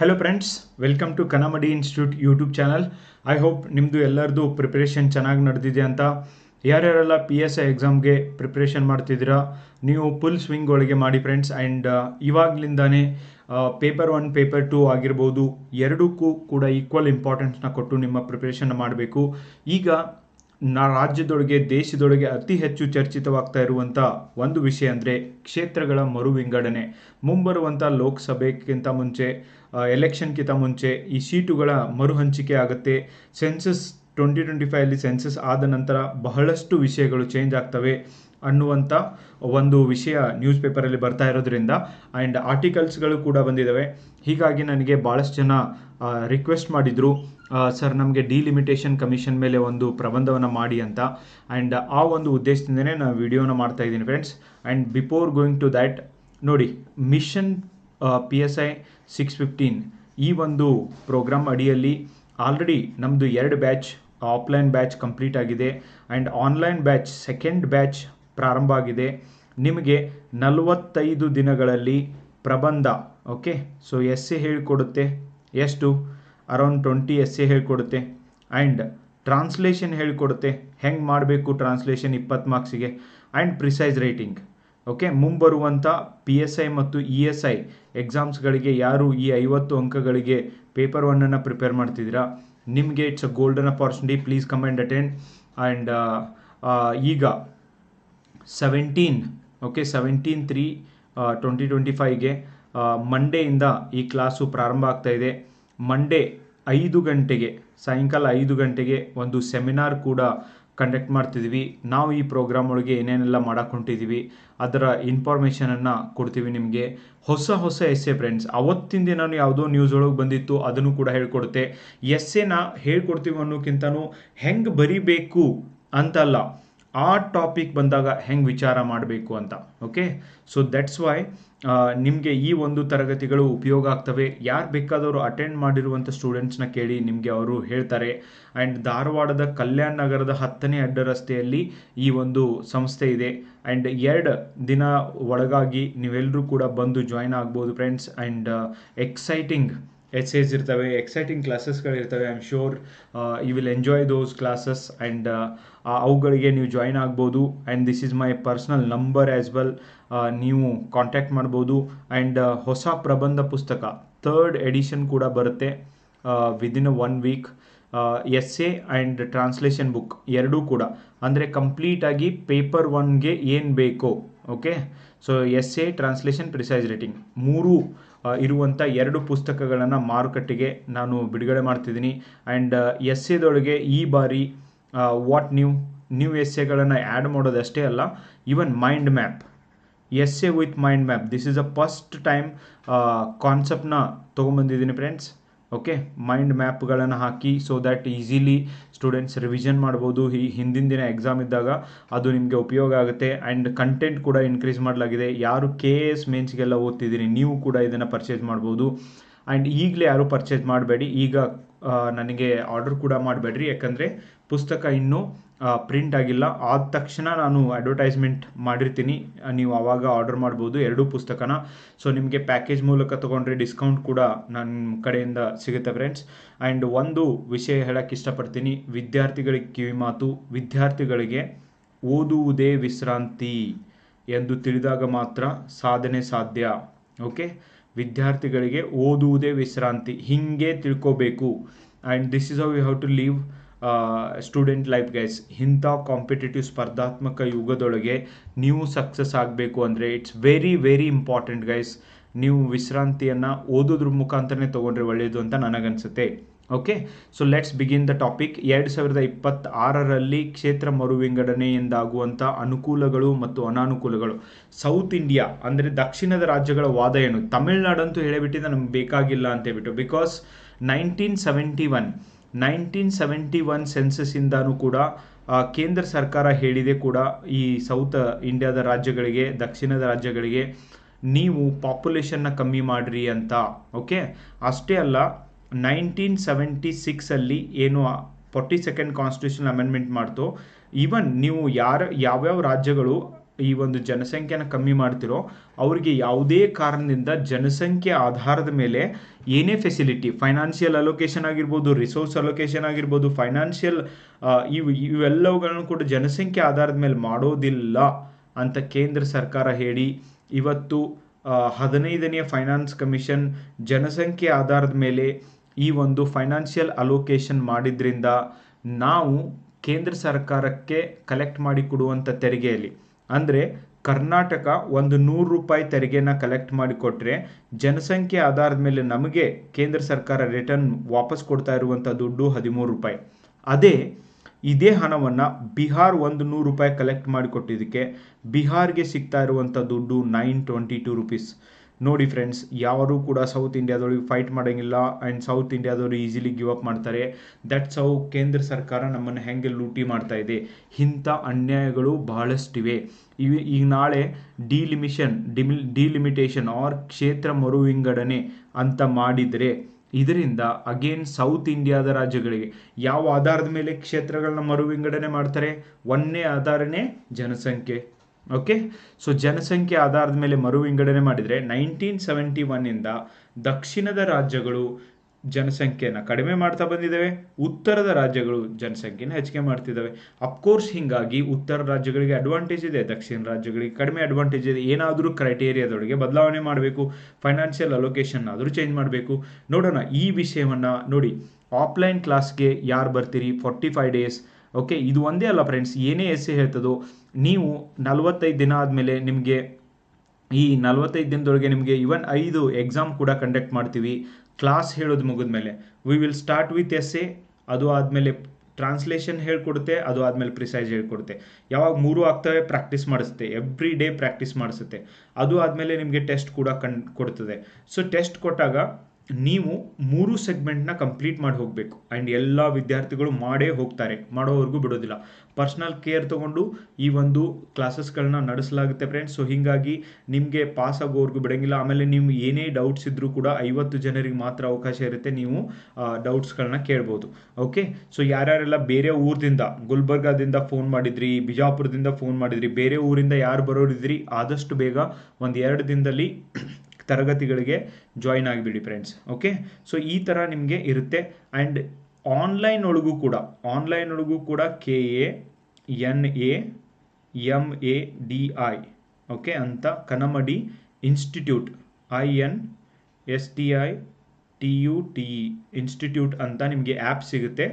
Hello friends welcome to Kanamadi Institute YouTube channel I hope ನಿಮ್ಮದು ಎಲ್ಲರದು preparation ಚೆನ್ನಾಗಿ ನಡೆದಿದೆ ಅಂತ. ಯಾರ್ಯಾರೆಲ್ಲ ಪಿ ಎಸ್ ಐ ಎಕ್ಸಾಮ್ಗೆ ಪ್ರಿಪ್ರೇಷನ್ ಮಾಡ್ತಿದ್ದೀರಾ, ನೀವು ಫುಲ್ ಸ್ವಿಂಗ್ ಒಳಗೆ ಮಾಡಿ ಫ್ರೆಂಡ್ಸ್ ಆ್ಯಂಡ್ ಇವಾಗಲಿಂದಾನೇ ಪೇಪರ್ ಒನ್ ಪೇಪರ್ ಟೂ ಆಗಿರ್ಬೋದು, ಎರಡಕ್ಕೂ ಕೂಡ ಈಕ್ವಲ್ ಇಂಪಾರ್ಟೆನ್ಸ್ನ ಕೊಟ್ಟು ನಿಮ್ಮ ಪ್ರಿಪ್ರೇಷನ್ ಮಾಡಬೇಕು. ಈಗ, ನಾ ರಾಜ್ಯದೊಳಗೆ, ದೇಶದೊಳಗೆ ಅತಿ ಹೆಚ್ಚು ಚರ್ಚಿತವಾಗ್ತಾ ಇರುವಂಥ ಒಂದು ವಿಷಯ ಅಂದರೆ ಕ್ಷೇತ್ರಗಳ ಮರು ವಿಂಗಡಣೆ ಮುಂಬರುವಂಥ ಲೋಕಸಭೆಗಿಂತ ಮುಂಚೆ ಎಲೆಕ್ಷನ್ಗಿಂತ ಮುಂಚೆ ಈ ಸೀಟುಗಳ ಮರು ಹಂಚಿಕೆ ಆಗುತ್ತೆ. ಸೆನ್ಸಸ್ ಟ್ವೆಂಟಿ ಟ್ವೆಂಟಿ ಫೈವಲ್ಲಿ ಸೆನ್ಸಸ್ ಆದ ನಂತರ ಬಹಳಷ್ಟು ವಿಷಯಗಳು ಚೇಂಜ್ ಆಗ್ತವೆ ಅನ್ನುವಂಥ ಒಂದು ವಿಷಯ ನ್ಯೂಸ್ ಪೇಪರಲ್ಲಿ ಬರ್ತಾ ಇರೋದ್ರಿಂದ ಆ್ಯಂಡ್ ಆರ್ಟಿಕಲ್ಸ್ಗಳು ಕೂಡ ಬಂದಿದ್ದಾವೆ ಹೀಗಾಗಿ ನನಗೆ ಭಾಳಷ್ಟು ಜನ ರಿಕ್ವೆಸ್ಟ್ ಮಾಡಿದರು ಸರ್, ನಮಗೆ ಡಿಲಿಮಿಟೇಷನ್ ಕಮಿಷನ್ ಮೇಲೆ ಒಂದು ಪ್ರಬಂಧವನ್ನು ಮಾಡಿ ಅಂತ. ಆ್ಯಂಡ್ ಆ ಒಂದು ಉದ್ದೇಶದಿಂದನೇ ನಾನು ವಿಡಿಯೋನ ಮಾಡ್ತಾ ಇದ್ದೀನಿ friends and before going to that ನೋಡಿ mission P S I six fifteen ಈ ಒಂದು ಪ್ರೋಗ್ರಾಮ್ ಅಡಿಯಲ್ಲಿ ಆಲ್ರೆಡಿ ನಮ್ಮದು ಎರಡು ಬ್ಯಾಚ್ ಆಫ್ಲೈನ್ ಬ್ಯಾಚ್ ಕಂಪ್ಲೀಟ್ ಆಗಿದೆ and online batch second batch ಪ್ರಾರಂಭ ಆಗಿದೆ. ನಿಮಗೆ ನಲವತ್ತೈದು ದಿನಗಳಲ್ಲಿ ಪ್ರಬಂಧ ಓಕೆ ಸೊ ಎಸ್ ಎ ಹೇಳಿಕೊಡುತ್ತೆ. ಎಷ್ಟು? ಅರೌಂಡ್ ಟ್ವೆಂಟಿ ಎಸ್ ಎ ಹೇಳಿಕೊಡುತ್ತೆ. ಆ್ಯಂಡ್ ಟ್ರಾನ್ಸ್ಲೇಷನ್ ಹೇಳಿಕೊಡುತ್ತೆ. ಹೆಂಗೆ ಮಾಡಬೇಕು ಟ್ರಾನ್ಸ್ಲೇಷನ್ ಇಪ್ಪತ್ತು ಮಾರ್ಕ್ಸಿಗೆ ಆ್ಯಂಡ್ ಪ್ರಿಸೈಸ್ ರೈಟಿಂಗ್ ಓಕೆ ಮುಂಬರುವಂಥ ಪಿ ಎಸ್ ಐ ಮತ್ತು ಇ ಎಸ್ ಐ ಎಕ್ಸಾಮ್ಸ್ಗಳಿಗೆ ಯಾರು ಈ ಐವತ್ತು ಅಂಕಗಳಿಗೆ ಪೇಪರ್ ಒನ್ನನ್ನು ಪ್ರಿಪೇರ್ ಮಾಡ್ತಿದ್ದೀರಾ? ನಿಮಗೆ it's a golden opportunity please come and attend and ಈಗ seventeen okay seventeen three twenty twenty ಫೈವ್ಗೆ ಮಂಡೇಯಿಂದ ಈ ಕ್ಲಾಸು ಪ್ರಾರಂಭ ಆಗ್ತಾ ಇದೆ. ಮಂಡೇ ಐದು ಗಂಟೆಗೆ, ಸಾಯಂಕಾಲ ಐದು ಗಂಟೆಗೆ ಒಂದು ಸೆಮಿನಾರ್ ಕೂಡ ಕಂಡಕ್ಟ್ ಮಾಡ್ತಿದ್ವಿ. ನಾವು ಈ ಪ್ರೋಗ್ರಾಮ್ ಒಳಗೆ ಏನೇನೆಲ್ಲ ಮಾಡಕ್ಕೆ ಹೊಂಟಿದ್ದೀವಿ ಅದರ ಇನ್ಫಾರ್ಮೇಷನನ್ನು ಕೊಡ್ತೀವಿ ನಿಮಗೆ. ಹೊಸ ಹೊಸ ಎಸ್ ಎ ಫ್ರೆಂಡ್ಸ್ ಅವತ್ತಿನ ದಿನ ಯಾವುದೋ ನ್ಯೂಸ್ ಒಳಗೆ ಬಂದಿತ್ತು, ಅದನ್ನು ಕೂಡ ಹೇಳ್ಕೊಡುತ್ತೆ. ಎಸ್ ಎನ ಹೇಳ್ಕೊಡ್ತೀವಿ ಅನ್ನೋಕ್ಕಿಂತನೂ ಹೆಂಗೆ ಬರಿಬೇಕು ಅಂತಲ್ಲ. ಆ ಟಾಪಿಕ್ ಬಂದಾಗ ಹೆಂಗೆ ವಿಚಾರ ಮಾಡಬೇಕು ಅಂತ ಓಕೆ ಸೊ ದಟ್ಸ್ ವೈ ನಿಮಗೆ ಈ ಒಂದು ತರಗತಿಗಳು ಉಪಯೋಗ ಆಗ್ತವೆ. ಯಾರು ಬೇಕಾದವರು ಅಟೆಂಡ್ ಮಾಡಿರುವಂಥ ಸ್ಟೂಡೆಂಟ್ಸ್ನ ಕೇಳಿ ನಿಮಗೆ ಅವರು ಹೇಳ್ತಾರೆ. ಆ್ಯಂಡ್ ಧಾರವಾಡದ ಕಲ್ಯಾಣ ನಗರದ ಹತ್ತನೇ ಅಡ್ಡ ರಸ್ತೆಯಲ್ಲಿ ಈ ಒಂದು ಸಂಸ್ಥೆ ಇದೆ. ಆ್ಯಂಡ್ ಎರಡು ದಿನ ಒಳಗಾಗಿ ನೀವೆಲ್ಲರೂ ಕೂಡ ಬಂದು ಜಾಯ್ನ್ ಆಗ್ಬೋದು ಫ್ರೆಂಡ್ಸ್ ಆ್ಯಂಡ್ ಎಕ್ಸೈಟಿಂಗ್ ಎಸ್ಸೇಸ್ ಇರ್ತವೆ exciting ಕ್ಲಾಸಸ್ಗಳಿರ್ತವೆ I am sure you will enjoy those classes and ಅವುಗಳಿಗೆ ನೀವು ಜಾಯ್ನ್ ಆಗ್ಬೋದು. And this is my personal number as well ನೀವು ಕಾಂಟ್ಯಾಕ್ಟ್ ಮಾಡ್ಬೋದು. ಆ್ಯಂಡ್ ಹೊಸ ಪ್ರಬಂಧ ಪುಸ್ತಕ ಥರ್ಡ್ ಎಡಿಷನ್ ಕೂಡ ಬರುತ್ತೆ within one week essay and translation book ಎರಡೂ ಕೂಡ. ಅಂದರೆ ಕಂಪ್ಲೀಟಾಗಿ ಪೇಪರ್ ಒನ್ಗೆ ಏನು ಬೇಕೋ okay so essay translation precise writing ಮೂರೂ ಇರುವಂಥ ಎರಡು ಪುಸ್ತಕಗಳನ್ನು ಮಾರುಕಟ್ಟೆಗೆ ನಾನು ಬಿಡುಗಡೆ ಮಾಡ್ತಿದ್ದೀನಿ. ಆ್ಯಂಡ್ ಎಸ್ ಎದೊಳಗೆ ಈ ಬಾರಿ ವಾಟ್ ನ್ಯೂ ನ್ಯೂ ಎಸ್ ಎಗಳನ್ನು ಆ್ಯಡ್ ಮಾಡೋದಷ್ಟೇ ಅಲ್ಲ even mind map essay with mind map this is a first time ಕಾನ್ಸೆಪ್ಟ್ನ ತೊಗೊಂಬಂದಿದ್ದೀನಿ ಫ್ರೆಂಡ್ಸ್ ಓಕೆ ಮೈಂಡ್ ಮ್ಯಾಪ್ಗಳನ್ನು ಹಾಕಿ so that easily students revision ಮಾಡ್ಬೋದು. ಈ ಹಿಂದಿನ ದಿನ ಎಕ್ಸಾಮ್ ಇದ್ದಾಗ ಅದು ನಿಮಗೆ ಉಪಯೋಗ ಆಗುತ್ತೆ. ಆ್ಯಂಡ್ ಕಂಟೆಂಟ್ ಕೂಡ ಇನ್ಕ್ರೀಸ್ ಮಾಡಲಾಗಿದೆ. ಯಾರು ಕೆ ಎ ಎಸ್ ಮೇನ್ಸ್ಗೆಲ್ಲ ಓದ್ತಿದ್ದೀರಿ ನೀವು ಕೂಡ ಇದನ್ನು ಪರ್ಚೇಸ್ ಮಾಡ್ಬೋದು. ಆ್ಯಂಡ್ ಈಗಲೇ ಯಾರೂ ಪರ್ಚೇಸ್ ಮಾಡಬೇಡಿ. ಈಗ ನನಗೆ ಆರ್ಡರ್ ಕೂಡ ಮಾಡಬೇಡ್ರಿ. ಯಾಕಂದರೆ ಪುಸ್ತಕ ಇನ್ನೂ ಪ್ರಿಂಟ್ ಆಗಿಲ್ಲ. ಆದ ತಕ್ಷಣ ನಾನು ಅಡ್ವರ್ಟೈಸ್ಮೆಂಟ್ ಮಾಡಿರ್ತೀನಿ. ನೀವು ಆವಾಗ ಆರ್ಡರ್ ಮಾಡ್ಬೋದು. ಎರಡೂ ಪುಸ್ತಕನ. ಸೊ ನಿಮಗೆ ಪ್ಯಾಕೇಜ್ ಮೂಲಕ ತೊಗೊಂಡ್ರೆ ಡಿಸ್ಕೌಂಟ್ ಕೂಡ ನನ್ನ ಕಡೆಯಿಂದ ಸಿಗುತ್ತೆ ಫ್ರೆಂಡ್ಸ್ ಆ್ಯಂಡ್ ಒಂದು ವಿಷಯ ಹೇಳಕ್ಕೆ ಇಷ್ಟಪಡ್ತೀನಿ. ವಿದ್ಯಾರ್ಥಿಗಳಿಗೆ ಕಿವಿ ಮಾತು. ವಿದ್ಯಾರ್ಥಿಗಳಿಗೆ ಓದುವುದೇ ವಿಶ್ರಾಂತಿ ಎಂದು ತಿಳಿದಾಗ ಮಾತ್ರ ಸಾಧನೆ ಸಾಧ್ಯ. ಓಕೆ ವಿದ್ಯಾರ್ಥಿಗಳಿಗೆ ಓದುವುದೇ ವಿಶ್ರಾಂತಿ. ಹೀಗೆ ತಿಳ್ಕೋಬೇಕು. And this is how you have to live student life guys ಇಂಥ ಕಾಂಪಿಟೇಟಿವ್ ಸ್ಪರ್ಧಾತ್ಮಕ ಯುಗದೊಳಗೆ ನೀವು ಸಕ್ಸಸ್ ಆಗಬೇಕು ಅಂದರೆ it's very very important guys ನೀವು ವಿಶ್ರಾಂತಿಯನ್ನು ಓದೋದ್ರ ಮುಖಾಂತರನೇ ತೊಗೊಂಡ್ರೆ ಒಳ್ಳೆಯದು ಅಂತ ನನಗನ್ಸುತ್ತೆ. Okay so let's begin the topic ಎರಡು ಸಾವಿರದ ಇಪ್ಪತ್ತಾರರಲ್ಲಿ ಕ್ಷೇತ್ರ ಮರು ವಿಂಗಡಣೆಯಿಂದಾಗುವಂಥ ಅನುಕೂಲಗಳು ಮತ್ತು ಅನಾನುಕೂಲಗಳು. ಸೌತ್ ಇಂಡಿಯಾ ಅಂದರೆ ದಕ್ಷಿಣದ ರಾಜ್ಯಗಳ ವಾದ ಏನು? ತಮಿಳ್ನಾಡಂತೂ ಹೇಳಿಬಿಟ್ಟಿದ್ದ ನಮ್ಗೆ ಬೇಕಾಗಿಲ್ಲ ಅಂತ ಹೇಳ್ಬಿಟ್ಟು. Because nineteen seventy one nineteen seventy one ಸೆನ್ಸಸ್ಸಿಂದನೂ ಕೂಡ ಕೇಂದ್ರ ಸರ್ಕಾರ ಹೇಳಿದೆ ಕೂಡ ಈ ಸೌತ್ ಇಂಡಿಯಾದ ರಾಜ್ಯಗಳಿಗೆ, ದಕ್ಷಿಣದ ರಾಜ್ಯಗಳಿಗೆ, ನೀವು ಪಾಪ್ಯುಲೇಷನ್ನ ಕಮ್ಮಿ ಮಾಡಿರಿ ಅಂತ, ಓಕೆ? ಅಷ್ಟೇ ಅಲ್ಲ, ನೈನ್ಟೀನ್ ಸೆವೆಂಟಿ ಸಿಕ್ಸಲ್ಲಿ ಏನು ಫೋರ್ಟಿ ಸೆಕೆಂಡ್ ಕಾನ್ಸ್ಟಿಟ್ಯೂಷನ್ ಅಮೆಂಡ್ಮೆಂಟ್ ಮಾಡ್ತೋ, ಈವನ್ ನೀವು ಯಾರ, ಯಾವ್ಯಾವ ರಾಜ್ಯಗಳು ಈ ಒಂದು ಜನಸಂಖ್ಯೆನ ಕಮ್ಮಿ ಮಾಡ್ತಿರೋ, ಅವರಿಗೆ ಯಾವುದೇ ಕಾರಣದಿಂದ ಜನಸಂಖ್ಯೆ ಆಧಾರದ ಮೇಲೆ ಏನೇ ಫೆಸಿಲಿಟಿ ಫೈನಾನ್ಷಿಯಲ್ ಅಲೋಕೇಶನ್ ಆಗಿರ್ಬೋದು ರಿಸೋರ್ಸ್ ಅಲೋಕೇಶನ್ ಆಗಿರ್ಬೋದು ಫೈನಾನ್ಷಿಯಲ್ ಇವು, ಇವೆಲ್ಲವುಗಳನ್ನು ಕೂಡ ಜನಸಂಖ್ಯೆ ಆಧಾರದ ಮೇಲೆ ಮಾಡೋದಿಲ್ಲ ಅಂತ ಕೇಂದ್ರ ಸರ್ಕಾರ ಹೇಳಿ, ಇವತ್ತು ಹದಿನೈದನೆಯ ಫೈನಾನ್ಸ್ ಕಮಿಷನ್ ಜನಸಂಖ್ಯೆ ಆಧಾರದ ಮೇಲೆ ಈ ಒಂದು ಫೈನಾನ್ಷಿಯಲ್ ಅಲೋಕೇಶನ್ ಮಾಡಿದ್ರಿಂದ ನಾವು ಕೇಂದ್ರ ಸರ್ಕಾರಕ್ಕೆ ಕಲೆಕ್ಟ್ ಮಾಡಿ ಕೊಡುವಂಥ ತೆರಿಗೆಯಲ್ಲಿ ಅಂದರೆ ಕರ್ನಾಟಕ ಒಂದು ನೂರು ರೂಪಾಯಿ ತೆರಿಗೆನ ಕಲೆಕ್ಟ್ ಮಾಡಿ ಕೊಟ್ಟರೆ ಜನಸಂಖ್ಯೆ ಆಧಾರದ ಮೇಲೆ ನಮಗೆ ಕೇಂದ್ರ ಸರ್ಕಾರ ರಿಟರ್ನ್ ವಾಪಸ್ ಕೊಡ್ತಾ ಇರುವಂಥ ದುಡ್ಡು ಹದಿಮೂರು ರೂಪಾಯಿ. ಅದೇ ಇದೇ ಹಣವನ್ನು ಬಿಹಾರ್ ಒಂದು ನೂರು ರೂಪಾಯಿ ಕಲೆಕ್ಟ್ ಮಾಡಿಕೊಟ್ಟಿದ್ದಕ್ಕೆ ಬಿಹಾರ್ಗೆ ಸಿಗ್ತಾ ಇರುವಂಥ ದುಡ್ಡು ನೈನ್ ಟ್ವೆಂಟಿ ಟು ರುಪೀಸ್ ನೋಡಿ ಫ್ರೆಂಡ್ಸ್ ಯಾರು ಕೂಡ ಸೌತ್ ಇಂಡಿಯಾದವ್ರಿಗೆ ಫೈಟ್ ಮಾಡೋಂಗಿಲ್ಲ ಆ್ಯಂಡ್ ಸೌತ್ ಇಂಡಿಯಾದವರು ಈಸಿಲಿ ಗಿವ್ ಅಪ್ ಮಾಡ್ತಾರೆ. ದಟ್ಸ್ ಹೌ ಕೇಂದ್ರ ಸರ್ಕಾರ ನಮ್ಮನ್ನು ಹೆಂಗೆ ಲೂಟಿ ಮಾಡ್ತಾ ಇದೆ. ಇಂಥ ಅನ್ಯಾಯಗಳು ಬಹಳಷ್ಟಿವೆ. ಇವೆ ಈಗ ನಾಳೆ ಡಿಲಿಮಿಷನ್ ಡಿಮಿ ಡಿಲಿಮಿಟೇಷನ್ ಆರ್ ಕ್ಷೇತ್ರ ಮರು ವಿಂಗಡಣೆ ಅಂತ ಮಾಡಿದರೆ ಇದರಿಂದ ಅಗೇನ್ ಸೌತ್ ಇಂಡಿಯಾದ ರಾಜ್ಯಗಳಿಗೆ ಯಾವ ಆಧಾರದ ಮೇಲೆ ಕ್ಷೇತ್ರಗಳನ್ನ ಮರು ವಿಂಗಡಣೆ ಮಾಡ್ತಾರೆ? ಒಂದೇ ಆಧಾರನೇ ಜನಸಂಖ್ಯೆ. ಓಕೆ ಸೊ ಜನಸಂಖ್ಯೆ ಆಧಾರದ ಮೇಲೆ ಮರು ವಿಂಗಡಣೆ ಮಾಡಿದರೆ ನೈನ್ಟೀನ್ ಸೆವೆಂಟಿ ಒನ್ನಿಂದ ದಕ್ಷಿಣದ ರಾಜ್ಯಗಳು ಜನಸಂಖ್ಯೆನ ಕಡಿಮೆ ಮಾಡ್ತಾ ಬಂದಿದ್ದಾವೆ. ಉತ್ತರದ ರಾಜ್ಯಗಳು ಜನಸಂಖ್ಯೆನ ಹೆಚ್ಚಿಗೆ ಮಾಡ್ತಿದ್ದಾವೆ. ಅಫ್ಕೋರ್ಸ್ ಹೀಗಾಗಿ ಉತ್ತರ ರಾಜ್ಯಗಳಿಗೆ ಅಡ್ವಾಂಟೇಜ್ ಇದೆ, ದಕ್ಷಿಣ ರಾಜ್ಯಗಳಿಗೆ ಕಡಿಮೆ ಅಡ್ವಾಂಟೇಜ್ ಇದೆ. ಏನಾದರೂ ಕ್ರೈಟೇರಿಯಾದೊಳಗೆ ಬದಲಾವಣೆ ಮಾಡಬೇಕು. ಫೈನಾನ್ಷಿಯಲ್ ಅಲೋಕೇಶನ್ ಆದರೂ ಚೇಂಜ್ ಮಾಡಬೇಕು. ನೋಡೋಣ ಈ ವಿಷಯವನ್ನು ನೋಡಿ. ಆಫ್ಲೈನ್ ಕ್ಲಾಸ್ಗೆ ಯಾರು ಬರ್ತೀರಿ? ಫಾರ್ಟಿ ಫೈವ್ ಡೇಸ್ ಓಕೆ ಇದು ಒಂದೇ ಅಲ್ಲ ಫ್ರೆಂಡ್ಸ್ ಏನೇ ಎಸ್ಸೆ ಹೇಳ್ತದೋ, ನೀವು ನಲವತ್ತೈದು ದಿನ ಆದಮೇಲೆ ನಿಮಗೆ ಈ ನಲವತ್ತೈದು ದಿನದೊಳಗೆ ನಿಮಗೆ ಇವನ್ ಐದು ಎಕ್ಸಾಮ್ ಕೂಡ ಕಂಡಕ್ಟ್ ಮಾಡ್ತೀವಿ ಕ್ಲಾಸ್ ಹೇಳೋದು ಮುಗಿದ್ಮೇಲೆ. We will start with essay ಅದು ಆದಮೇಲೆ ಟ್ರಾನ್ಸ್ಲೇಷನ್ ಹೇಳ್ಕೊಡುತ್ತೆ, ಅದು ಆದಮೇಲೆ ಪ್ರಿಸೈಸ್ ಹೇಳ್ಕೊಡುತ್ತೆ. ಯಾವಾಗ ಮೂರು ಆಗ್ತವೆ ಪ್ರಾಕ್ಟೀಸ್ ಮಾಡಿಸುತ್ತೆ ಎವ್ರಿ ಡೇ ಪ್ರಾಕ್ಟೀಸ್ ಮಾಡಿಸುತ್ತೆ. ಅದು ಆದಮೇಲೆ ನಿಮಗೆ ಟೆಸ್ಟ್ ಕೂಡ ಕಣ್ ಕೊಡ್ತದೆ. ಸೊ ಟೆಸ್ಟ್ ಕೊಟ್ಟಾಗ ನೀವು ಮೂರು ಸೆಗ್ಮೆಂಟ್ನ ಕಂಪ್ಲೀಟ್ ಮಾಡಿ ಹೋಗಬೇಕು. ಆ್ಯಂಡ್ ಎಲ್ಲ ವಿದ್ಯಾರ್ಥಿಗಳು ಮಾಡೇ ಹೋಗ್ತಾರೆ. ಮಾಡೋವರೆಗೂ ಬಿಡೋದಿಲ್ಲ. ಪರ್ಸ್ನಲ್ ಕೇರ್ ತೊಗೊಂಡು ಈ ಒಂದು ಕ್ಲಾಸಸ್ಗಳನ್ನ ನಡೆಸಲಾಗುತ್ತೆ ಫ್ರೆಂಡ್ಸ್ ಸೊ ಹೀಗಾಗಿ ನಿಮಗೆ ಪಾಸ್ ಆಗೋವರೆಗೂ ಬಿಡೋಂಗಿಲ್ಲ. ಆಮೇಲೆ ನೀವು ಏನೇ ಡೌಟ್ಸ್ ಇದ್ದರೂ ಕೂಡ ಐವತ್ತು ಜನರಿಗೆ ಮಾತ್ರ ಅವಕಾಶ ಇರುತ್ತೆ ನೀವು ಡೌಟ್ಸ್ಗಳನ್ನ ಕೇಳ್ಬೋದು. ಓಕೆ ಸೊ ಯಾರ್ಯಾರೆಲ್ಲ ಬೇರೆ ಊರಿಂದ ಗುಲ್ಬರ್ಗಾದಿಂದ ಫೋನ್ ಮಾಡಿದ್ರಿ, ಬಿಜಾಪುರದಿಂದ ಫೋನ್ ಮಾಡಿದ್ರಿ, ಬೇರೆ ಊರಿಂದ ಯಾರು ಬರೋರಿದ್ರಿ ಆದಷ್ಟು ಬೇಗ ಒಂದು ಎರಡು ದಿನದಲ್ಲಿ ತರಗತಿಗಳಿಗೆ ಜಾಯಿನ್ ಆಗಿಬಿಡಿ ಫ್ರೆಂಡ್ಸ್ ಓಕೆ ಸೊ ಈ ಥರ ನಿಮಗೆ ಇರುತ್ತೆ. ಆ್ಯಂಡ್ ಆನ್ಲೈನ್ ಒಳಗೂ ಕೂಡ ಆನ್ಲೈನ್ ಒಳಗೂ ಕೂಡ K A N A M A D I okay ಅಂತ Kanamadi Institute I N S T I T U T E institute ಅಂತ ನಿಮಗೆ ಆ್ಯಪ್ ಸಿಗುತ್ತೆ.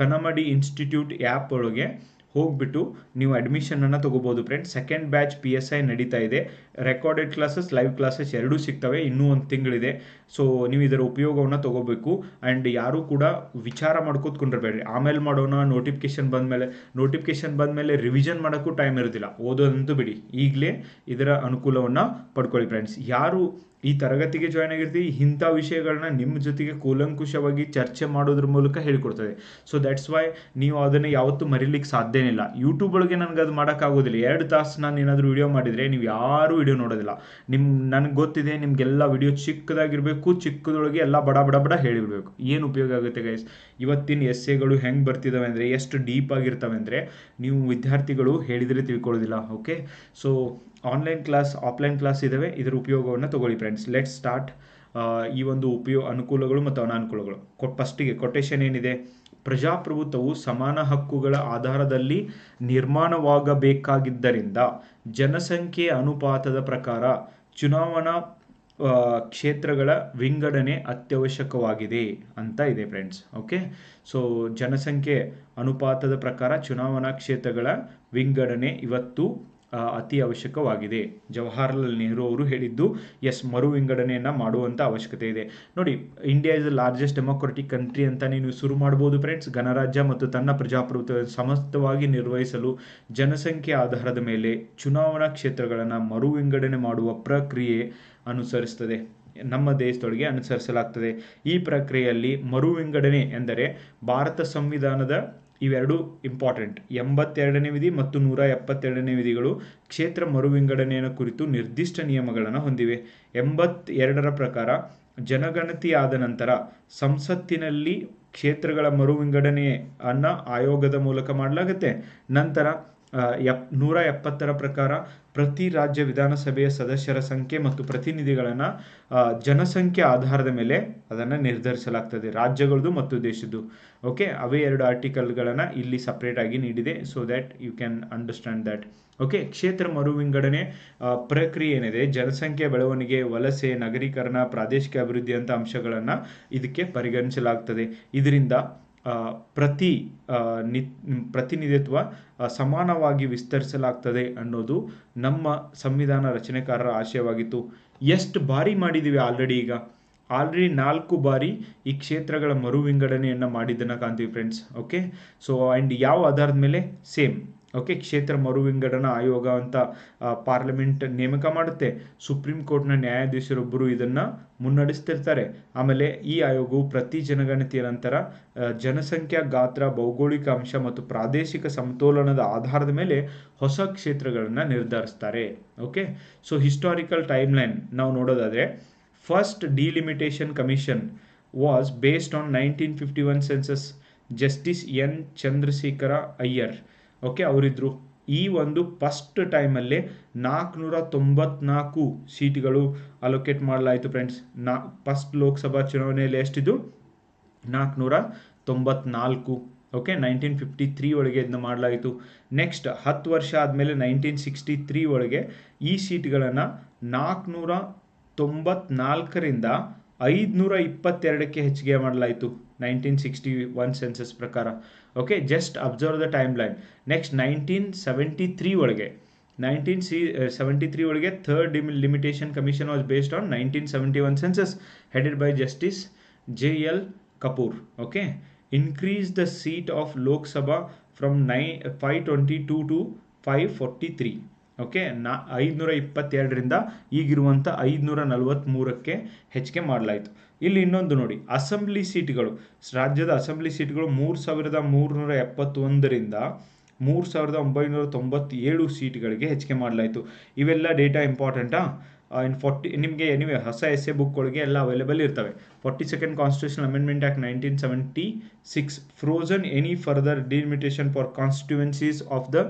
ಕನಮಡಿ ಇನ್ಸ್ಟಿಟ್ಯೂಟ್ ಆ್ಯಪ್ ಒಳಗೆ ಹೋಗ್ಬಿಟ್ಟು ನೀವು ಅಡ್ಮಿಷನನ್ನು ತೊಗೋಬೋದು friends second batch P S I ನಡೀತಾ ಇದೆ. ರೆಕಾರ್ಡೆಡ್ ಕ್ಲಾಸಸ್ ಲೈವ್ ಕ್ಲಾಸಸ್ ಎರಡೂ ಸಿಗ್ತವೆ. ಇನ್ನೂ ಒಂದು ತಿಂಗಳಿದೆ. ಸೊ ನೀವು ಇದರ ಉಪಯೋಗವನ್ನು ತೊಗೋಬೇಕು. ಆ್ಯಂಡ್ ಯಾರೂ ಕೂಡ ವಿಚಾರ ಮಾಡ್ಕೋತ್ಕೊಂಡಿರ್ಬೇಡ್ರಿ. ಆಮೇಲೆ ಮಾಡೋಣ ನೋಟಿಫಿಕೇಶನ್ ಬಂದಮೇಲೆ ನೋಟಿಫಿಕೇಶನ್ ಬಂದಮೇಲೆ ರಿವಿಷನ್ ಮಾಡೋಕ್ಕೂ ಟೈಮ್ ಇರೋದಿಲ್ಲ. ಓದೋದಂತೂ ಬಿಡಿ. ಈಗಲೇ ಇದರ ಅನುಕೂಲವನ್ನು ಪಡ್ಕೊಳ್ಳಿ ಫ್ರೆಂಡ್ಸ್ ಯಾರು ಈ ತರಗತಿಗೆ ಜಾಯ್ನ್ ಆಗಿರ್ತೀವಿ, ಇಂಥ ವಿಷಯಗಳನ್ನ ನಿಮ್ಮ ಜೊತೆಗೆ ಕೂಲಂಕುಷವಾಗಿ ಚರ್ಚೆ ಮಾಡೋದ್ರ ಮೂಲಕ ಹೇಳಿಕೊಡ್ತದೆ. ಸೊ ದಟ್ಸ್ ವೈ ನೀವು ಅದನ್ನು ಯಾವತ್ತೂ ಮರಿಲಿಕ್ಕೆ ಸಾಧ್ಯನೇ ಇಲ್ಲ. ಯೂಟ್ಯೂಬ್ ಒಳಗೆ ನನಗೆ ಅದು ಮಾಡೋಕ್ಕಾಗೋದಿಲ್ಲ ಎರಡು ತಾಸು ನಾನು ಏನಾದರೂ ವಿಡಿಯೋ ಮಾಡಿದರೆ ನೀವು ಯಾರೂ ವಿಡಿಯೋ ನೋಡೋದಿಲ್ಲ. ನಿಮ್ಮ ನನಗೆ ಗೊತ್ತಿದೆ, ನಿಮಗೆಲ್ಲ ವಿಡಿಯೋ ಚಿಕ್ಕದಾಗಿರಬೇಕು, ಚಿಕ್ಕದೊಳಗೆ ಎಲ್ಲ ಬಡ ಬಡ ಬಡ ಹೇಳಿರಬೇಕು. ಏನು ಉಪಯೋಗ ಆಗುತ್ತೆ ಗೈಸ್ ಇವತ್ತಿನ ಎಸ್ಸೆಗಳು ಹೆಂಗೆ ಬರ್ತಿದ್ದಾವೆ ಅಂದರೆ, ಎಷ್ಟು ಡೀಪ್ ಆಗಿರ್ತವೆ ಅಂದರೆ, ನೀವು ವಿದ್ಯಾರ್ಥಿಗಳು ಹೇಳಿದರೆ ತಿಳ್ಕೊಳ್ಳೋದಿಲ್ಲ okay so online class offline class ಇದ್ದಾವೆ ಇದರ ಉಪಯೋಗವನ್ನು ತಗೊಳ್ಳಿ ಫ್ರೆಂಡ್ಸ್ ಲೆಟ್ ಸ್ಟಾರ್ಟ್ ಈ ಒಂದು ಉಪಯೋಗ ಅನುಕೂಲಗಳು ಮತ್ತು ಅನಾನುಕೂಲಗಳು. ಕೊಟ್ ಫಸ್ಟಿಗೆ ಕೊಟೇಶನ್ ಏನಿದೆ? ಪ್ರಜಾಪ್ರಭುತ್ವವು ಸಮಾನ ಹಕ್ಕುಗಳ ಆಧಾರದಲ್ಲಿ ನಿರ್ಮಾಣವಾಗಬೇಕಾಗಿದ್ದರಿಂದ ಜನಸಂಖ್ಯೆ ಅನುಪಾತದ ಪ್ರಕಾರ ಚುನಾವಣಾ ಕ್ಷೇತ್ರಗಳ ವಿಂಗಡಣೆ ಅತ್ಯವಶ್ಯಕವಾಗಿದೆ ಅಂತ ಇದೆ ಫ್ರೆಂಡ್ಸ್ ಓಕೆ ಸೊ ಜನಸಂಖ್ಯೆ ಅನುಪಾತದ ಪ್ರಕಾರ ಚುನಾವಣಾ ಕ್ಷೇತ್ರಗಳ ವಿಂಗಡಣೆ ಇವತ್ತು ಅತಿ ಅವಶ್ಯಕವಾಗಿದೆ. ಜವಾಹರ್ಲಾಲ್ ನೆಹರು ಅವರು ಹೇಳಿದ್ದು, ಎಸ್ ಮರು ವಿಂಗಡಣೆಯನ್ನು ಮಾಡುವಂಥ ಅವಶ್ಯಕತೆ ಇದೆ. ನೋಡಿ India is the largest democratic country ಅಂತ ನೀವು ಶುರು ಮಾಡ್ಬೋದು ಫ್ರೆಂಡ್ಸ್ ಗಣರಾಜ್ಯ ಮತ್ತು ತನ್ನ ಪ್ರಜಾಪ್ರಭುತ್ವ ಸಮಸ್ತವಾಗಿ ನಿರ್ವಹಿಸಲು ಜನಸಂಖ್ಯೆ ಆಧಾರದ ಮೇಲೆ ಚುನಾವಣಾ ಕ್ಷೇತ್ರಗಳನ್ನು ಮರು ವಿಂಗಡಣೆ ಮಾಡುವ ಪ್ರಕ್ರಿಯೆ ಅನುಸರಿಸ್ತದೆ. ನಮ್ಮ ದೇಶದೊಳಗೆ ಅನುಸರಿಸಲಾಗ್ತದೆ. ಈ ಪ್ರಕ್ರಿಯೆಯಲ್ಲಿ ಮರು ವಿಂಗಡಣೆ ಎಂದರೆ ಭಾರತ ಸಂವಿಧಾನದ ಇವೆರಡು ಇಂಪಾರ್ಟೆಂಟ್ ಎಂಬತ್ತೆರಡನೇ ವಿಧಿ ಮತ್ತು ನೂರ ಎಪ್ಪತ್ತೆರಡನೇ ವಿಧಿಗಳು ಕ್ಷೇತ್ರ ಮರು ವಿಂಗಡಣೆಯ ಕುರಿತು ನಿರ್ದಿಷ್ಟ ನಿಯಮಗಳನ್ನು ಹೊಂದಿವೆ. ಎಂಬತ್ತೆರಡರ ಪ್ರಕಾರ ಜನಗಣತಿಯಾದ ನಂತರ ಸಂಸತ್ತಿನಲ್ಲಿ ಕ್ಷೇತ್ರಗಳ ಮರು ವಿಂಗಡಣೆಯನ್ನ ಆಯೋಗದ ಮೂಲಕ ಮಾಡಲಾಗುತ್ತೆ. ನಂತರ ಎಪ್, ನೂರ ಎಪ್ಪತ್ತರ ಪ್ರಕಾರ ಪ್ರತಿ ರಾಜ್ಯ ವಿಧಾನಸಭೆಯ ಸದಸ್ಯರ ಸಂಖ್ಯೆ ಮತ್ತು ಪ್ರತಿನಿಧಿಗಳನ್ನು ಜನಸಂಖ್ಯೆ ಆಧಾರದ ಮೇಲೆ ಅದನ್ನು ನಿರ್ಧರಿಸಲಾಗ್ತದೆ. ರಾಜ್ಯಗಳದ್ದು ಮತ್ತು ದೇಶದ್ದು. ಓಕೆ? ಅವೇ ಎರಡು ಆರ್ಟಿಕಲ್ಗಳನ್ನು ಇಲ್ಲಿ ಸಪ್ರೇಟಾಗಿ ನೀಡಿದೆ. So that you can understand that okay? ಕ್ಷೇತ್ರ ಮರು ವಿಂಗಡಣೆ ಪ್ರಕ್ರಿಯೆ ಏನಿದೆ? ಜನಸಂಖ್ಯೆ ಬೆಳವಣಿಗೆ, ವಲಸೆ, ನಗರೀಕರಣ, ಪ್ರಾದೇಶಿಕ ಅಭಿವೃದ್ಧಿ ಅಂತ ಅಂಶಗಳನ್ನು ಇದಕ್ಕೆ ಪರಿಗಣಿಸಲಾಗ್ತದೆ. ಇದರಿಂದ ಪ್ರತಿ ನಿ, ಪ್ರತಿನಿಧಿತ್ವ ಸಮಾನವಾಗಿ ವಿಸ್ತರಿಸಲಾಗ್ತದೆ ಅನ್ನೋದು ನಮ್ಮ ಸಂವಿಧಾನ ರಚನೆಕಾರರ ಆಶಯವಾಗಿತ್ತು. ಎಷ್ಟು ಬಾರಿ ಮಾಡಿದ್ದೀವಿ ಆಲ್ರೆಡಿ ಈಗ? ಆಲ್ರೆಡಿ ನಾಲ್ಕು ಬಾರಿ ಈ ಕ್ಷೇತ್ರಗಳ ಮರು ವಿಂಗಡಣೆಯನ್ನು ಮಾಡಿದ್ದನ್ನು ಕಾಣ್ತೀವಿ ಫ್ರೆಂಡ್ಸ್ ಓಕೆ ಸೊ ಆ್ಯಂಡ್ ಯಾವ ಆಧಾರದ ಮೇಲೆ ಸೇಮ್ ಓಕೆ, ಕ್ಷೇತ್ರ ಮರುವಿಂಗಡನ ಆಯೋಗ ಅಂತ ಪಾರ್ಲಿಮೆಂಟ್ ನೇಮಕ ಮಾಡುತ್ತೆ. ಸುಪ್ರೀಂ ಕೋರ್ಟ್ನ ನ್ಯಾಯಾಧೀಶರೊಬ್ಬರು ಇದನ್ನು ಮುನ್ನಡೆಸ್ತಿರ್ತಾರೆ. ಆಮೇಲೆ ಈ ಆಯೋಗವು ಪ್ರತಿ ಜನಗಣತಿಯ ನಂತರ ಜನಸಂಖ್ಯಾ ಗಾತ್ರ, ಭೌಗೋಳಿಕ ಅಂಶ ಮತ್ತು ಪ್ರಾದೇಶಿಕ ಸಮತೋಲನದ ಆಧಾರದ ಮೇಲೆ ಹೊಸ ಕ್ಷೇತ್ರಗಳನ್ನು ನಿರ್ಧರಿಸ್ತಾರೆ. Okay, so historical timeline ನಾವು ನೋಡೋದಾದರೆ, first delimitation commission was based on nineteen fifty one census justice N Chandrasekhara Aiyar. Okay, ಅವರಿದ್ರು. ಈ ಒಂದು ಫಸ್ಟ್ ಟೈಮಲ್ಲಿ ನಾಲ್ಕುನೂರ ತೊಂಬತ್ನಾಲ್ಕು ಸೀಟ್ಗಳು ಅಲೋಕೇಟ್ ಮಾಡಲಾಯಿತು ಫ್ರೆಂಡ್ಸ್ ನಾ ಫಸ್ಟ್ ಲೋಕಸಭಾ ಚುನಾವಣೆಯಲ್ಲಿ ಎಷ್ಟಿದ್ದು ನಾಲ್ಕುನೂರ ತೊಂಬತ್ನಾಲ್ಕು ಓಕೆ ನೈನ್ಟೀನ್ ಫಿಫ್ಟಿ ತ್ರೀ ಒಳಗೆ ಇದನ್ನ ಮಾಡಲಾಯಿತು. ನೆಕ್ಸ್ಟ್ ಹತ್ತು ವರ್ಷ ಆದಮೇಲೆ ನೈನ್ಟೀನ್ ಸಿಕ್ಸ್ಟಿ ತ್ರೀ ಒಳಗೆ ಈ ಸೀಟ್ಗಳನ್ನು ನಾಲ್ಕುನೂರ ತೊಂಬತ್ನಾಲ್ಕರಿಂದ ಐದುನೂರ ಇಪ್ಪತ್ತೆರಡಕ್ಕೆ ಹೆಚ್ಚಿಗೆ ಮಾಡಲಾಯಿತು. ನೈನ್ಟೀನ್ ಸಿಕ್ಸ್ಟಿ ಒನ್ ಸೆನ್ಸಸ್ ಪ್ರಕಾರ. Okay just observe the timeline next nineteen seventy three ಒಳಗೆ. ನೈನ್ಟೀನ್ ಸಿ ಸೆವೆಂಟಿ ತ್ರೀ ಒಳಗೆ third limitation commission was based on nineteen seventy one census headed by justice J L Kapoor okay increase the seat of Lok Sabha from ನೈ five twenty two to five forty three okay ನಾ ಐದುನೂರ ಇಪ್ಪತ್ತೆರಡರಿಂದ ಈಗಿರುವಂಥ ಐದುನೂರ ನಲವತ್ತ್ಮೂರಕ್ಕೆ ಹೆಚ್ಚಿಗೆ ಮಾಡಲಾಯಿತು. ಇಲ್ಲಿ ಇನ್ನೊಂದು ನೋಡಿ, ಅಸೆಂಬ್ಲಿ ಸೀಟ್ಗಳು, ರಾಜ್ಯದ ಅಸೆಂಬ್ಲಿ ಸೀಟ್ಗಳು ಮೂರು ಸಾವಿರದ ಮೂರುನೂರ ಎಪ್ಪತ್ತೊಂದರಿಂದ ಮೂರು ಸಾವಿರದ ಒಂಬೈನೂರ ತೊಂಬತ್ತೇಳು ಸೀಟ್ಗಳಿಗೆ ಹೆಚ್ಚಿಗೆ ಮಾಡಲಾಯಿತು. ಇವೆಲ್ಲ ಡೇಟಾ ಇಂಪಾರ್ಟೆಂಟಾ? ಇನ್ ಫಾರ್ಟಿ, ನಿಮಗೆ ಎನಿವೆ ಹೊಸ ಎಸ್ ಎ ಬುಕ್ಗಳಿಗೆ ಎಲ್ಲ ಅವೈಲೇಬಲ್ ಇರ್ತವೆ. Forty second constitution amendment act nineteen seventy six frozen any further delimitation for constituencies of the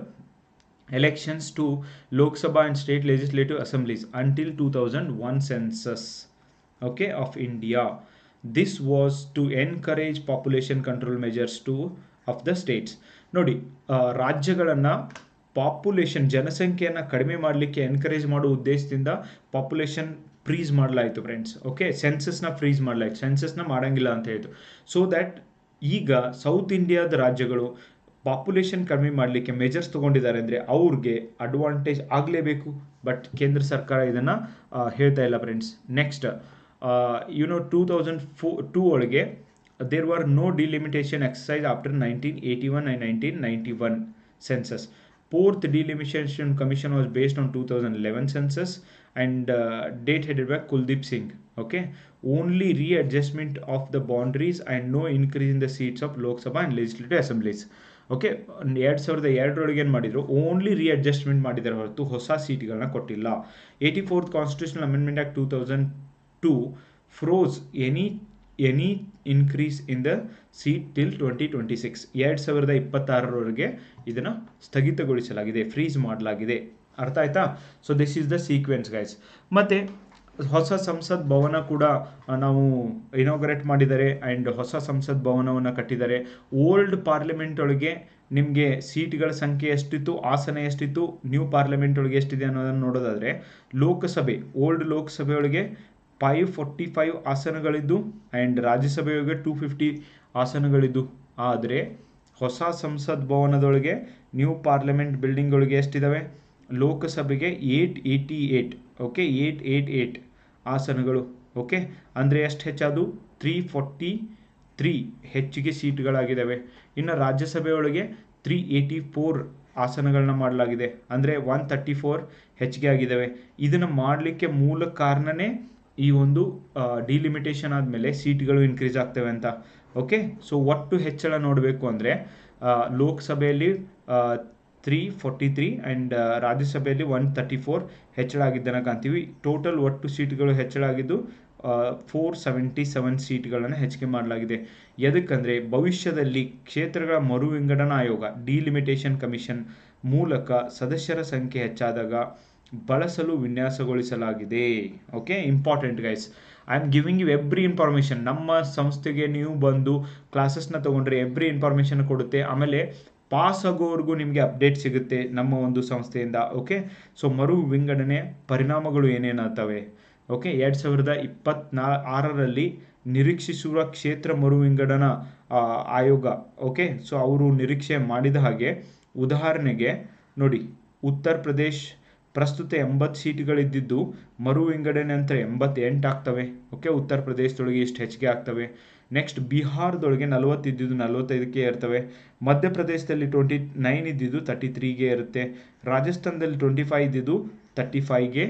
elections to Lok Sabha and state legislative assemblies until 2001 census okay of India this was to encourage population control measures to of the states ನೋಡಿ ರಾಜ್ಯಗಳನ್ನು population ಜನಸಂಖ್ಯೆಯನ್ನು ಕಡಿಮೆ ಮಾಡಲಿಕ್ಕೆ encourage ಮಾಡೋ ಉದ್ದೇಶದಿಂದ population freeze ಮಾಡಲಾಯಿತು friends okay ಸೆನ್ಸಸ್ನ freeze ಮಾಡಲಾಯಿತು ಸೆನ್ಸಸ್ನ ಮಾಡೋಂಗಿಲ್ಲ ಅಂತ ಹೇಳಿತು ಸೊ ದ್ಯಾಟ್ ಈಗ ಸೌತ್ ಇಂಡಿಯಾದ ರಾಜ್ಯಗಳು ಪಾಪ್ಯುಲೇಷನ್ ಕಡಿಮೆ ಮಾಡಲಿಕ್ಕೆ ಮೆಜರ್ಸ್ ತೊಗೊಂಡಿದ್ದಾರೆ ಅಂದರೆ ಅವ್ರಿಗೆ ಅಡ್ವಾಂಟೇಜ್ ಆಗಲೇಬೇಕು. ಬಟ್ ಕೇಂದ್ರ ಸರ್ಕಾರ ಇದನ್ನು ಹೇಳ್ತಾ ಇಲ್ಲ friends next you know two thousand four two ಒಳಗೆ there was no delimitation exercise after nineteen eighty one and nineteen ninety one census fourth delimitation commission was based on two thousand eleven census and date headed by Kuldip Singh okay only readjustment of the boundaries and no increase in the seats of Lok Sabha and legislative assemblies. Okay ಎರಡು ಸಾವಿರದ ಎರಡರೊಳಗೆ ಏನು ಮಾಡಿದರು? Only ರೀಅಡ್ಜಸ್ಟ್ಮೆಂಟ್ ಮಾಡಿದ್ದಾರೆ ಹೊರತು ಹೊಸ ಸೀಟ್ಗಳನ್ನ ಕೊಟ್ಟಿಲ್ಲ. Eighty fourth constitutional amendment act two thousand two froze any any increase in the seat till twenty twenty six ಎರಡು ಸಾವಿರದ ಇಪ್ಪತ್ತಾರರವರೆಗೆ ಇದನ್ನು ಸ್ಥಗಿತಗೊಳಿಸಲಾಗಿದೆ ಫ್ರೀಸ್ ಮಾಡಲಾಗಿದೆ. ಅರ್ಥ ಆಯ್ತಾ? So this is the sequence guys ಮತ್ತು ಹೊಸ ಸಂಸತ್ ಭವನ ಕೂಡ ನಾವು ಇನಾಗ್ರೇಟ್ ಮಾಡಿದ್ದಾರೆ ಆ್ಯಂಡ್ ಹೊಸ ಸಂಸತ್ ಭವನವನ್ನು ಕಟ್ಟಿದ್ದಾರೆ ಓಲ್ಡ್ ಪಾರ್ಲಿಮೆಂಟ್ ಒಳಗೆ ನಿಮಗೆ ಸೀಟ್ಗಳ ಸಂಖ್ಯೆ ಎಷ್ಟಿತ್ತು, ಆಸನ ಎಷ್ಟಿತ್ತು ನ್ಯೂ ಪಾರ್ಲಿಮೆಂಟ್ ಒಳಗೆ ಎಷ್ಟಿದೆ ಅನ್ನೋದನ್ನು ನೋಡೋದಾದರೆ, ಲೋಕಸಭೆ ಓಲ್ಡ್ ಲೋಕಸಭೆಯೊಳಗೆ ಫೈವ್ ಫೋರ್ಟಿ ಫೈವ್ ಆಸನಗಳಿದ್ದು ಆ್ಯಂಡ್ ರಾಜ್ಯಸಭೆಯೊಳಗೆ ಟೂ ಫಿಫ್ಟಿ ಆಸನಗಳಿದ್ದು. ಆದರೆ ಹೊಸ ಸಂಸತ್ ಭವನದೊಳಗೆ ನ್ಯೂ ಪಾರ್ಲಿಮೆಂಟ್ ಬಿಲ್ಡಿಂಗ್ ಒಳಗೆ ಎಷ್ಟಿದ್ದಾವೆ ಲೋಕಸಭೆಗೆ eight eighty eight okay eight eight eight ಆಸನಗಳು, ಓಕೆ? ಅಂದರೆ ಎಷ್ಟು ಹೆಚ್ಚಾದವು ತ್ರೀ ಫೋರ್ಟಿ ತ್ರೀ ಹೆಚ್ಚಿಗೆ ಸೀಟ್ಗಳಾಗಿದ್ದಾವೆ. ಇನ್ನು ರಾಜ್ಯಸಭೆಯೊಳಗೆ ತ್ರೀ ಏಯ್ಟಿ ಫೋರ್ ಆಸನಗಳನ್ನ ಮಾಡಲಾಗಿದೆ. ಅಂದರೆ ಒನ್ ತರ್ಟಿ ಫೋರ್ ಹೆಚ್ಚಿಗೆ ಆಗಿದ್ದಾವೆ. ಇದನ್ನು ಮಾಡಲಿಕ್ಕೆ ಮೂಲ ಕಾರಣನೇ ಈ ಒಂದು ಡಿಲಿಮಿಟೇಷನ್ ಆದಮೇಲೆ ಸೀಟ್ಗಳು ಇನ್ಕ್ರೀಸ್ ಆಗ್ತವೆ ಅಂತ, ಓಕೆ? ಸೊ ಒಟ್ಟು ಹೆಚ್ಚಳ ನೋಡಬೇಕು ಅಂದರೆ ಲೋಕಸಭೆಯಲ್ಲಿ ತ್ರೀ ಫೋರ್ಟಿ ತ್ರೀ ಆ್ಯಂಡ್ ರಾಜ್ಯಸಭೆಯಲ್ಲಿ ಒನ್ ತರ್ಟಿ ಫೋರ್ ಹೆಚ್ಚಳ ಆಗಿದ್ದನ್ನು ಕಾಣ್ತೀವಿ. ಟೋಟಲ್ ಒಟ್ಟು ಸೀಟ್ಗಳು ಹೆಚ್ಚಳ ಆಗಿದ್ದು ಫೋರ್ ಸೆವೆಂಟಿ ಸೆವೆನ್ ಸೀಟ್ಗಳನ್ನು ಹೆಚ್ಚಿಗೆ ಮಾಡಲಾಗಿದೆ. ಎದಕ್ಕಂದರೆ ಭವಿಷ್ಯದಲ್ಲಿ ಕ್ಷೇತ್ರಗಳ ಮರು ವಿಂಗಡಣಾ ಆಯೋಗ ಡಿಲಿಮಿಟೇಷನ್ ಕಮಿಷನ್ ಮೂಲಕ ಸದಸ್ಯರ ಸಂಖ್ಯೆ ಹೆಚ್ಚಾದಾಗ ಬಳಸಲು ವಿನ್ಯಾಸಗೊಳಿಸಲಾಗಿದೆ. Okay important guys I am giving you every information ನಮ್ಮ ಸಂಸ್ಥೆಗೆ ನೀವು ಬಂದು ಕ್ಲಾಸಸ್ನ ತೊಗೊಂಡ್ರೆ ಎವ್ರಿ ಇನ್ಫಾರ್ಮೇಷನ್ ಕೊಡುತ್ತೆ. ಆಮೇಲೆ ಪಾಸ್ ಆಗೋವರೆಗೂ ನಿಮಗೆ ಅಪ್ಡೇಟ್ ಸಿಗುತ್ತೆ ನಮ್ಮ ಒಂದು ಸಂಸ್ಥೆಯಿಂದ ಓಕೆ ಸೊ ಮರು ವಿಂಗಡಣೆ ಪರಿಣಾಮಗಳು ಏನೇನಾಗ್ತವೆ ಓಕೆ ಎರಡು ಸಾವಿರದ ಇಪ್ಪತ್ನಾ, ಆರರಲ್ಲಿ ನಿರೀಕ್ಷಿಸುವ ಕ್ಷೇತ್ರ ಮರು ವಿಂಗಡಣಾ ಆಯೋಗ ಓಕೆ ಸೊ ಅವರು ನಿರೀಕ್ಷೆ ಮಾಡಿದ ಹಾಗೆ, ಉದಾಹರಣೆಗೆ ನೋಡಿ, ಉತ್ತರ ಪ್ರದೇಶ್ ಪ್ರಸ್ತುತ ಎಂಬತ್ತು ಸೀಟ್ಗಳಿದ್ದಿದ್ದು ಮರು ವಿಂಗಡಣೆ ನಂತರ ಎಂಬತ್ತೆಂಟು ಆಗ್ತವೆ ಓಕೆ ಉತ್ತರ ಪ್ರದೇಶದೊಳಗೆ ಇಷ್ಟು ಹೆಚ್ಚಿಗೆ ಆಗ್ತವೆ. ನೆಕ್ಸ್ಟ್ ಬಿಹಾರದೊಳಗೆ ನಲವತ್ತು ಇದ್ದಿದ್ದು ನಲವತ್ತೈದಕ್ಕೆ ಇರ್ತವೆ ಮಧ್ಯಪ್ರದೇಶದಲ್ಲಿ ಟ್ವೆಂಟಿ ನೈನ್ ಇದ್ದಿದ್ದು ತರ್ಟಿ ತ್ರೀಗೆ ಇರುತ್ತೆ ರಾಜಸ್ಥಾನದಲ್ಲಿ ಟ್ವೆಂಟಿ ಫೈವ್ ಇದ್ದಿದ್ದು ತರ್ಟಿ ಫೈವ್ಗೆ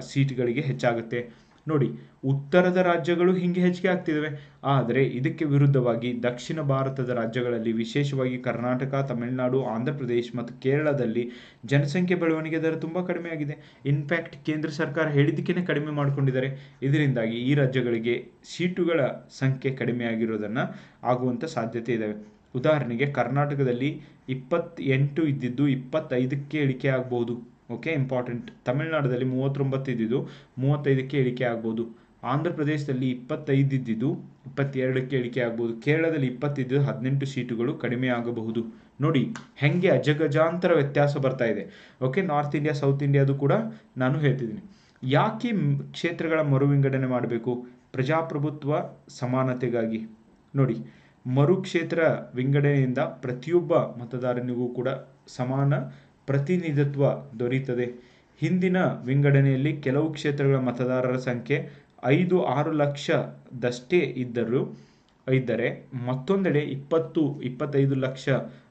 ಸೀಟ್ಗಳಿಗೆ ಹೆಚ್ಚಾಗುತ್ತೆ. ನೋಡಿ, ಉತ್ತರದ ರಾಜ್ಯಗಳು ಹಿಂಗೆ ಹೆಚ್ಚಿಗೆ ಆಗ್ತಿದ್ದಾವೆ ಆದರೆ ಇದಕ್ಕೆ ವಿರುದ್ಧವಾಗಿ ದಕ್ಷಿಣ ಭಾರತದ ರಾಜ್ಯಗಳಲ್ಲಿ, ವಿಶೇಷವಾಗಿ ಕರ್ನಾಟಕ, ತಮಿಳುನಾಡು, ಆಂಧ್ರ ಪ್ರದೇಶ್ ಮತ್ತು ಕೇರಳದಲ್ಲಿ ಜನಸಂಖ್ಯೆ ಬೆಳವಣಿಗೆ ದರ ತುಂಬ ಕಡಿಮೆ ಆಗಿದೆ ಇನ್ಫ್ಯಾಕ್ಟ್ ಕೇಂದ್ರ ಸರ್ಕಾರ ಹೇಳಿದ್ದಕ್ಕೇ ಕಡಿಮೆ ಮಾಡಿಕೊಂಡಿದ್ದಾರೆ. ಇದರಿಂದಾಗಿ ಈ ರಾಜ್ಯಗಳಿಗೆ ಸೀಟುಗಳ ಸಂಖ್ಯೆ ಕಡಿಮೆ ಆಗಿರೋದನ್ನು ಆಗುವಂಥ ಸಾಧ್ಯತೆ ಇದ್ದಾವೆ ಉದಾಹರಣೆಗೆ ಕರ್ನಾಟಕದಲ್ಲಿ ಇಪ್ಪತ್ತೆಂಟು ಇದ್ದಿದ್ದು ಇಪ್ಪತ್ತೈದಕ್ಕೆ ಇಳಿಕೆ ಆಗ್ಬೋದು. ಓಕೆ ಇಂಪಾರ್ಟೆಂಟ್ ತಮಿಳುನಾಡಲ್ಲಿ ಮೂವತ್ತೊಂಬತ್ತು ಇದ್ದಿದ್ದು ಮೂವತ್ತೈದಕ್ಕೆ ಇಳಿಕೆ ಆಗ್ಬೋದು. ಆಂಧ್ರ ಪ್ರದೇಶದಲ್ಲಿ ಇಪ್ಪತ್ತೈದು ಇದ್ದಿದ್ದು ಇಪ್ಪತ್ತೆರಡಕ್ಕೆ ಇಳಿಕೆ ಆಗ್ಬೋದು. ಕೇರಳದಲ್ಲಿ ಇಪ್ಪತ್ತಿದ್ದು ಹದಿನೆಂಟು ಸೀಟುಗಳು ಕಡಿಮೆ ಆಗಬಹುದು. ನೋಡಿ, ಹೆಂಗೆ ಅಜಗಜಾಂತರ ವ್ಯತ್ಯಾಸ ಬರ್ತಾ ಇದೆ. ಓಕೆ ನಾರ್ತ್ ಇಂಡಿಯಾ ಸೌತ್ ಇಂಡಿಯಾದು ಕೂಡ ನಾನು ಹೇಳ್ತಿದ್ದೀನಿ. ಯಾಕೆ ಕ್ಷೇತ್ರಗಳ ಮರು ವಿಂಗಡಣೆ ಮಾಡಬೇಕು? ಪ್ರಜಾಪ್ರಭುತ್ವ ಸಮಾನತೆಗಾಗಿ. ನೋಡಿ, ಮರುಕ್ಷೇತ್ರ ವಿಂಗಡಣೆಯಿಂದ ಪ್ರತಿಯೊಬ್ಬ ಮತದಾರನಿಗೂ ಕೂಡ ಸಮಾನ ಪ್ರತಿನಿಧಿತ್ವ ದೊರೆಯುತ್ತದೆ ಹಿಂದಿನ ವಿಂಗಡಣೆಯಲ್ಲಿ ಕೆಲವು ಕ್ಷೇತ್ರಗಳ ಮತದಾರರ ಸಂಖ್ಯೆ ಐದು ಆರು ಲಕ್ಷದಷ್ಟೇ ಇದ್ದರೂ, ಇದ್ದರೆ ಮತ್ತೊಂದೆಡೆ ಇಪ್ಪತ್ತು, ಇಪ್ಪತ್ತೈದು ಲಕ್ಷ